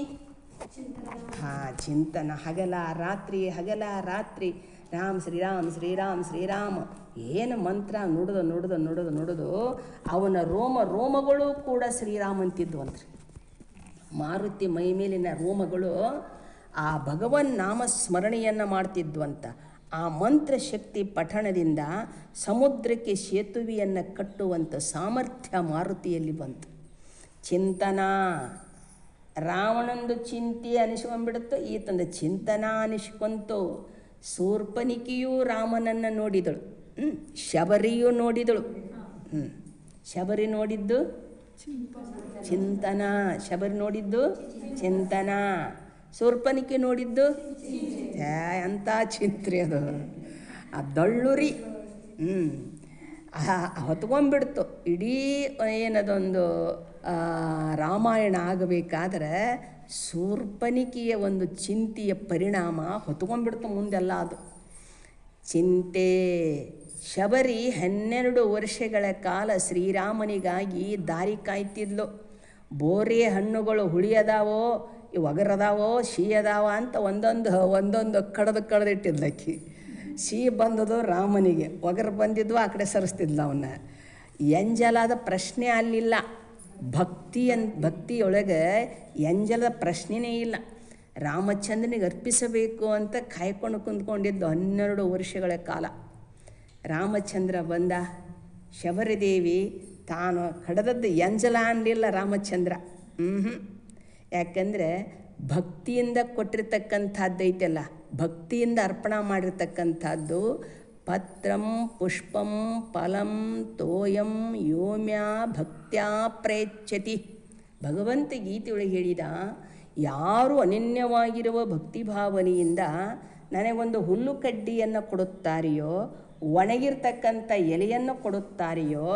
ಹಾ, ಚಿಂತನ ಹಗಲ ರಾತ್ರಿ ಹಗಲ ರಾತ್ರಿ. ರಾಮ್, ಶ್ರೀರಾಮ್ ಶ್ರೀರಾಮ್, ಶ್ರೀರಾಮ. ಏನು ಮಂತ್ರ ನುಡಿದು ನುಡಿದು ನುಡಿದು ನುಡಿದು ಅವನ ರೋಮ, ರೋಮಗಳು ಕೂಡ ಶ್ರೀರಾಮಂತಿದ್ವಂತ್ರಿ ಮಾರುತಿ ಮೈ ಮೇಲಿನ ರೋಮಗಳು ಆ ಭಗವನ್ ನಾಮ ಸ್ಮರಣೆಯನ್ನು ಮಾಡ್ತಿದ್ವಂತ. ಆ ಮಂತ್ರ ಶಕ್ತಿ ಪಠಣದಿಂದ ಸಮುದ್ರಕ್ಕೆ ಸೇತುವೆಯನ್ನು ಕಟ್ಟುವಂಥ ಸಾಮರ್ಥ್ಯ ಮಾರುತಿಯಲ್ಲಿ ಬಂತು. ಚಿಂತನ, ರಾವಣಂದು ಚಿಂತೆ ಅನಿಸ್ಕೊಂಡ್ಬಿಡುತ್ತೋ, ಈತಂದ ಚಿಂತನ ಅನಿಸ್ಕೊಂತು ಸೂರ್ಪನಿಕೆಯೂ ರಾಮನನ್ನು ನೋಡಿದಳು. ಶಬರಿಯು ನೋಡಿದಳು. ಶಬರಿ ನೋಡಿದ್ದು? ಚಿಂತನ. ಶಬರಿ ನೋಡಿದ್ದು? ಚಿಂತನ. ಶೂರ್ಪನಿಕೆ ನೋಡಿದ್ದು? ಅಂತ ಚಿಂತ್ರಿ ಅದು. ಆ ದಳ್ಳುರಿ. ಹ್ಞೂ ಹೊತ್ಕೊಂಡ್ಬಿಡ್ತು. ಇಡೀ ಏನದೊಂದು ರಾಮಾಯಣ ಆಗಬೇಕಾದ್ರೆ ಸೂರ್ಪನಿಕೆಯ ಒಂದು ಚಿಂತೆಯ ಪರಿಣಾಮ ಹೊತ್ಕೊಂಡ್ಬಿಡ್ತು ಮುಂದೆಲ್ಲ ಅದು. ಚಿಂತೆ. ಶಬರಿ ಹನ್ನೆರಡು ವರ್ಷಗಳ ಕಾಲ ಶ್ರೀರಾಮನಿಗಾಗಿ ದಾರಿ ಕಾಯ್ತಿದ್ಲು. ಬೋರೆ ಹಣ್ಣುಗಳು ಹುಳಿಯದಾವೋ ಇವು ಒಗರದಾವೋ ಸಿಹಿ ಅದಾವ ಅಂತ ಒಂದೊಂದು ಒಂದೊಂದು ಕಡ್ದು ಕಡ್ದಿಟ್ಟಿದ್ಲಕ್ಕಿ. ಸಿಹಿ ಬಂದದು ರಾಮನಿಗೆ. ಒಗರು ಬಂದಿದ್ವು, ಆ ಕಡೆ ಸರಿಸ್ತಿದ್ಲು ಅವನ್ನ ಎಂಜಲಾದ ಪ್ರಶ್ನೆ ಅಲ್ಲಿಲ್ಲ. ಭಕ್ತಿ ಅನ್ ಭಕ್ತಿಯೊಳಗೆ ಎಂಜಲದ ಪ್ರಶ್ನೆನೇ ಇಲ್ಲ. ರಾಮಚಂದ್ರನಿಗೆ ಅರ್ಪಿಸಬೇಕು ಅಂತ ಕಾಯ್ಕೊಂಡು ಕುಂತ್ಕೊಂಡಿದ್ದು ಹನ್ನೆರಡು ವರ್ಷಗಳ ಕಾಲ. ರಾಮಚಂದ್ರ ಬಂದ, ಶಬರಿದೇವಿ, ತಾನು ಕಡದದ್ದು ಎಂಜಲ ಅನ್ನಲಿಲ್ಲ ರಾಮಚಂದ್ರ. ಹ್ಞೂ ಯಾಕಂದರೆ ಭಕ್ತಿಯಿಂದ ಕೊಟ್ಟಿರ್ತಕ್ಕಂಥದ್ದೈತಲ್ಲ ಭಕ್ತಿಯಿಂದ ಅರ್ಪಣ ಮಾಡಿರ್ತಕ್ಕಂಥದ್ದು ಪತ್ರಂ, ಪುಷ್ಪಂ, ಫಲಂ, ತೋಯಂ, ಯೋಮ್ಯಾ, ಭಕ್ತ್ಯಾ ಪ್ರೇಚ್ಛತಿ. ಭಗವಂತ ಗೀತೆಯೊಳಗೆ ಹೇಳಿದ, ಯಾರು ಅನನ್ಯವಾಗಿರುವ ಭಕ್ತಿ ಭಾವನೆಯಿಂದ ನನಗೊಂದು ಹುಲ್ಲು ಕಡ್ಡಿಯನ್ನು ಕೊಡುತ್ತಾರೆಯೋ, ಒಣಗಿರ್ತಕ್ಕಂಥ ಎಲೆಯನ್ನು ಕೊಡುತ್ತಾರೆಯೋ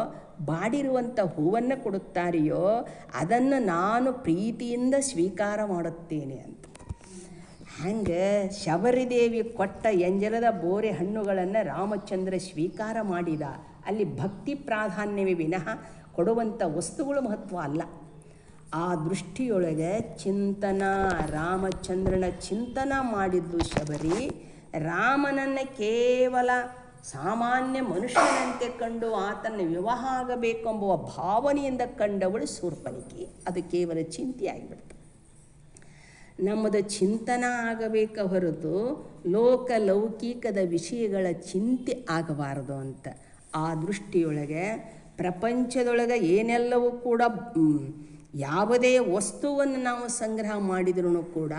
ಬಾಡಿರುವಂಥ ಹೂವನ್ನು ಕೊಡುತ್ತಾರೆಯೋ ಅದನ್ನು ನಾನು ಪ್ರೀತಿಯಿಂದ ಸ್ವೀಕಾರ ಮಾಡುತ್ತೇನೆ ಅಂತ. ಹಂಗೆ ಶಬರಿದೇವಿ ಕೊಟ್ಟ ಎಂಜಲದ ಬೋರೆ ಹಣ್ಣುಗಳನ್ನು ರಾಮಚಂದ್ರ ಸ್ವೀಕಾರ ಮಾಡಿದ. ಅಲ್ಲಿ ಭಕ್ತಿ ಪ್ರಾಧಾನ್ಯವೇ ವಿನಃ ಕೊಡುವಂಥ ವಸ್ತುಗಳು ಮಹತ್ವ ಅಲ್ಲ. ಆ ದೃಷ್ಟಿಯೊಳಗೆ ಚಿಂತನ, ರಾಮಚಂದ್ರನ ಚಿಂತನ ಮಾಡಿದ್ದು ಶಬರಿ. ರಾಮನನ್ನು ಕೇವಲ ಸಾಮಾನ್ಯ ಮನುಷ್ಯನಂತೆ ಕಂಡು ಆತನ ವಿವಾಹ ಆಗಬೇಕೆಂಬುವ ಭಾವನೆಯಿಂದ ಕಂಡವಳು ಸೂರ್ಪನಿಕೆ ಅದು ಕೇವಲ ಚಿಂತೆ ಚಿಂತೆಯಾಗಿಬಿಡ್ತು. ನಮ್ಮದು ಚಿಂತನ ಆಗಬೇಕ ಹೊರತು ಲೋಕ ಲೌಕಿಕದ ವಿಷಯಗಳ ಚಿಂತೆ ಆಗಬಾರದು ಅಂತ. ಆ ದೃಷ್ಟಿಯೊಳಗೆ ಪ್ರಪಂಚದೊಳಗೆ ಏನೆಲ್ಲವೂ ಕೂಡ ಯಾವುದೇ ವಸ್ತುವನ್ನು ನಾವು ಸಂಗ್ರಹ ಮಾಡಿದ್ರೂ ಕೂಡ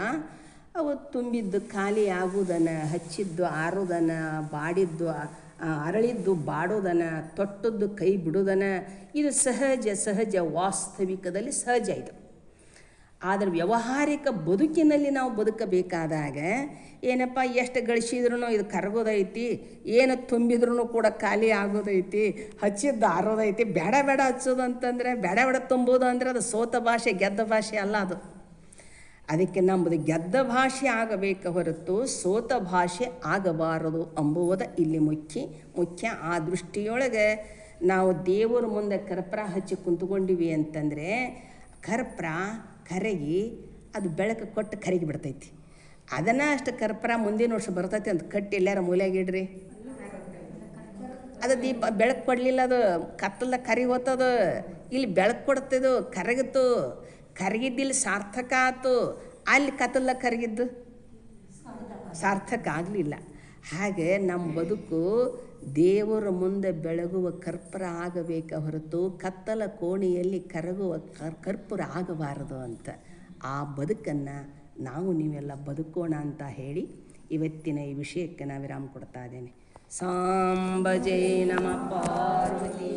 ಅವು ತುಂಬಿದ್ದು ಖಾಲಿ ಆಗುವುದನ್ನು ಹಚ್ಚಿದ್ದು ಆರೋದನ, ಬಾಡಿದ್ದು ಅರಳಿದ್ದು ಬಾಡೋದನ, ತೊಟ್ಟದ್ದು ಕೈ ಬಿಡೋದನ, ಇದು ಸಹಜ ಸಹಜ ವಾಸ್ತವಿಕದಲ್ಲಿ ಸಹಜ ಇದು. ಆದರೆ ವ್ಯವಹಾರಿಕ ಬದುಕಿನಲ್ಲಿ ನಾವು ಬದುಕಬೇಕಾದಾಗ ಏನಪ್ಪ, ಎಷ್ಟು ಗಳಿಸಿದ್ರೂ ಇದು ಕರಗೋದೈತಿ, ಏನು ತುಂಬಿದ್ರೂ ಕೂಡ ಖಾಲಿ ಆಗೋದೈತಿ, ಹಚ್ಚಿದ್ದು ಆರೋದೈತಿ, ಬೇಡ ಬೇಡ ಹಚ್ಚೋದು ಅಂತಂದರೆ, ಬೇಡ ಬೇಡ ತುಂಬೋದು ಅಂದರೆ ಅದು ಸೋತ ಭಾಷೆ, ಗೆದ್ದ ಭಾಷೆ ಅಲ್ಲ ಅದು. ಅದಕ್ಕೆ ನಮ್ಮದು ಗೆದ್ದ ಭಾಷೆ ಆಗಬೇಕು ಹೊರತು ಸೋತ ಭಾಷೆ ಆಗಬಾರದು ಅಂಬುವುದ ಇಲ್ಲಿ ಮುಖ್ಯ ಮುಖ್ಯ. ಆ ದೃಷ್ಟಿಯೊಳಗೆ ನಾವು ದೇವರ ಮುಂದೆ ಕರ್ಪೂರ ಹಚ್ಚಿ ಕುಂತ್ಕೊಂಡಿವಿ ಅಂತಂದರೆ ಕರ್ಪೂರ, ಕರಗಿ, ಅದು ಬೆಳಕು ಕೊಟ್ಟು ಕರಗಿ ಬಿಡ್ತೈತಿ. ಅದನ್ನು ಅಷ್ಟು ಕರ್ಪೂರ ಮುಂದಿನ ವರ್ಷ ಬರ್ತೈತಿ ಅಂತ ಕಟ್ಟಿ ಎಲ್ಲಾರ ಮೂಲೆಯಾಗಿಡ್ರಿ ಅದು ದೀಪ ಬೆಳಕು ಕೊಡಲಿಲ್ಲ, ಅದು ಕತ್ತಲ್ದಾಗ ಕರಿ ಹೋತದು, ಇಲ್ಲಿ ಬೆಳಕು ಕೊಡ್ತದು, ಕರಗಿತು. ಕರಗಿದ್ದಿಲ್ಲಿ, ಸಾರ್ಥಕ ಆತು. ಅಲ್ಲಿ ಕತ್ತಲ ಕರಗಿದ್ದು? ಸಾರ್ಥಕ ಆಗಲಿಲ್ಲ. ಹಾಗೆ ನಮ್ಮ ಬದುಕು ದೇವರ ಮುಂದೆ ಬೆಳಗುವ ಕರ್ಪೂರ ಆಗಬೇಕ ಹೊರತು ಕತ್ತಲ ಕೋಣೆಯಲ್ಲಿ ಕರಗುವ ಕರ್, ಕರ್ಪುರ ಆಗಬಾರದು ಅಂತ. ಆ ಬದುಕನ್ನು ನಾವು ನೀವೆಲ್ಲ ಬದುಕೋಣ ಅಂತ ಹೇಳಿ ಇವತ್ತಿನ ಈ ವಿಷಯಕ್ಕೆ ನಾ ವಿರಾಮ ಕೊಡ್ತಾ ಇದ್ದೇನೆ. ಸಾಂಬಜೇ ನಮ ಪಾರ್ವತಿ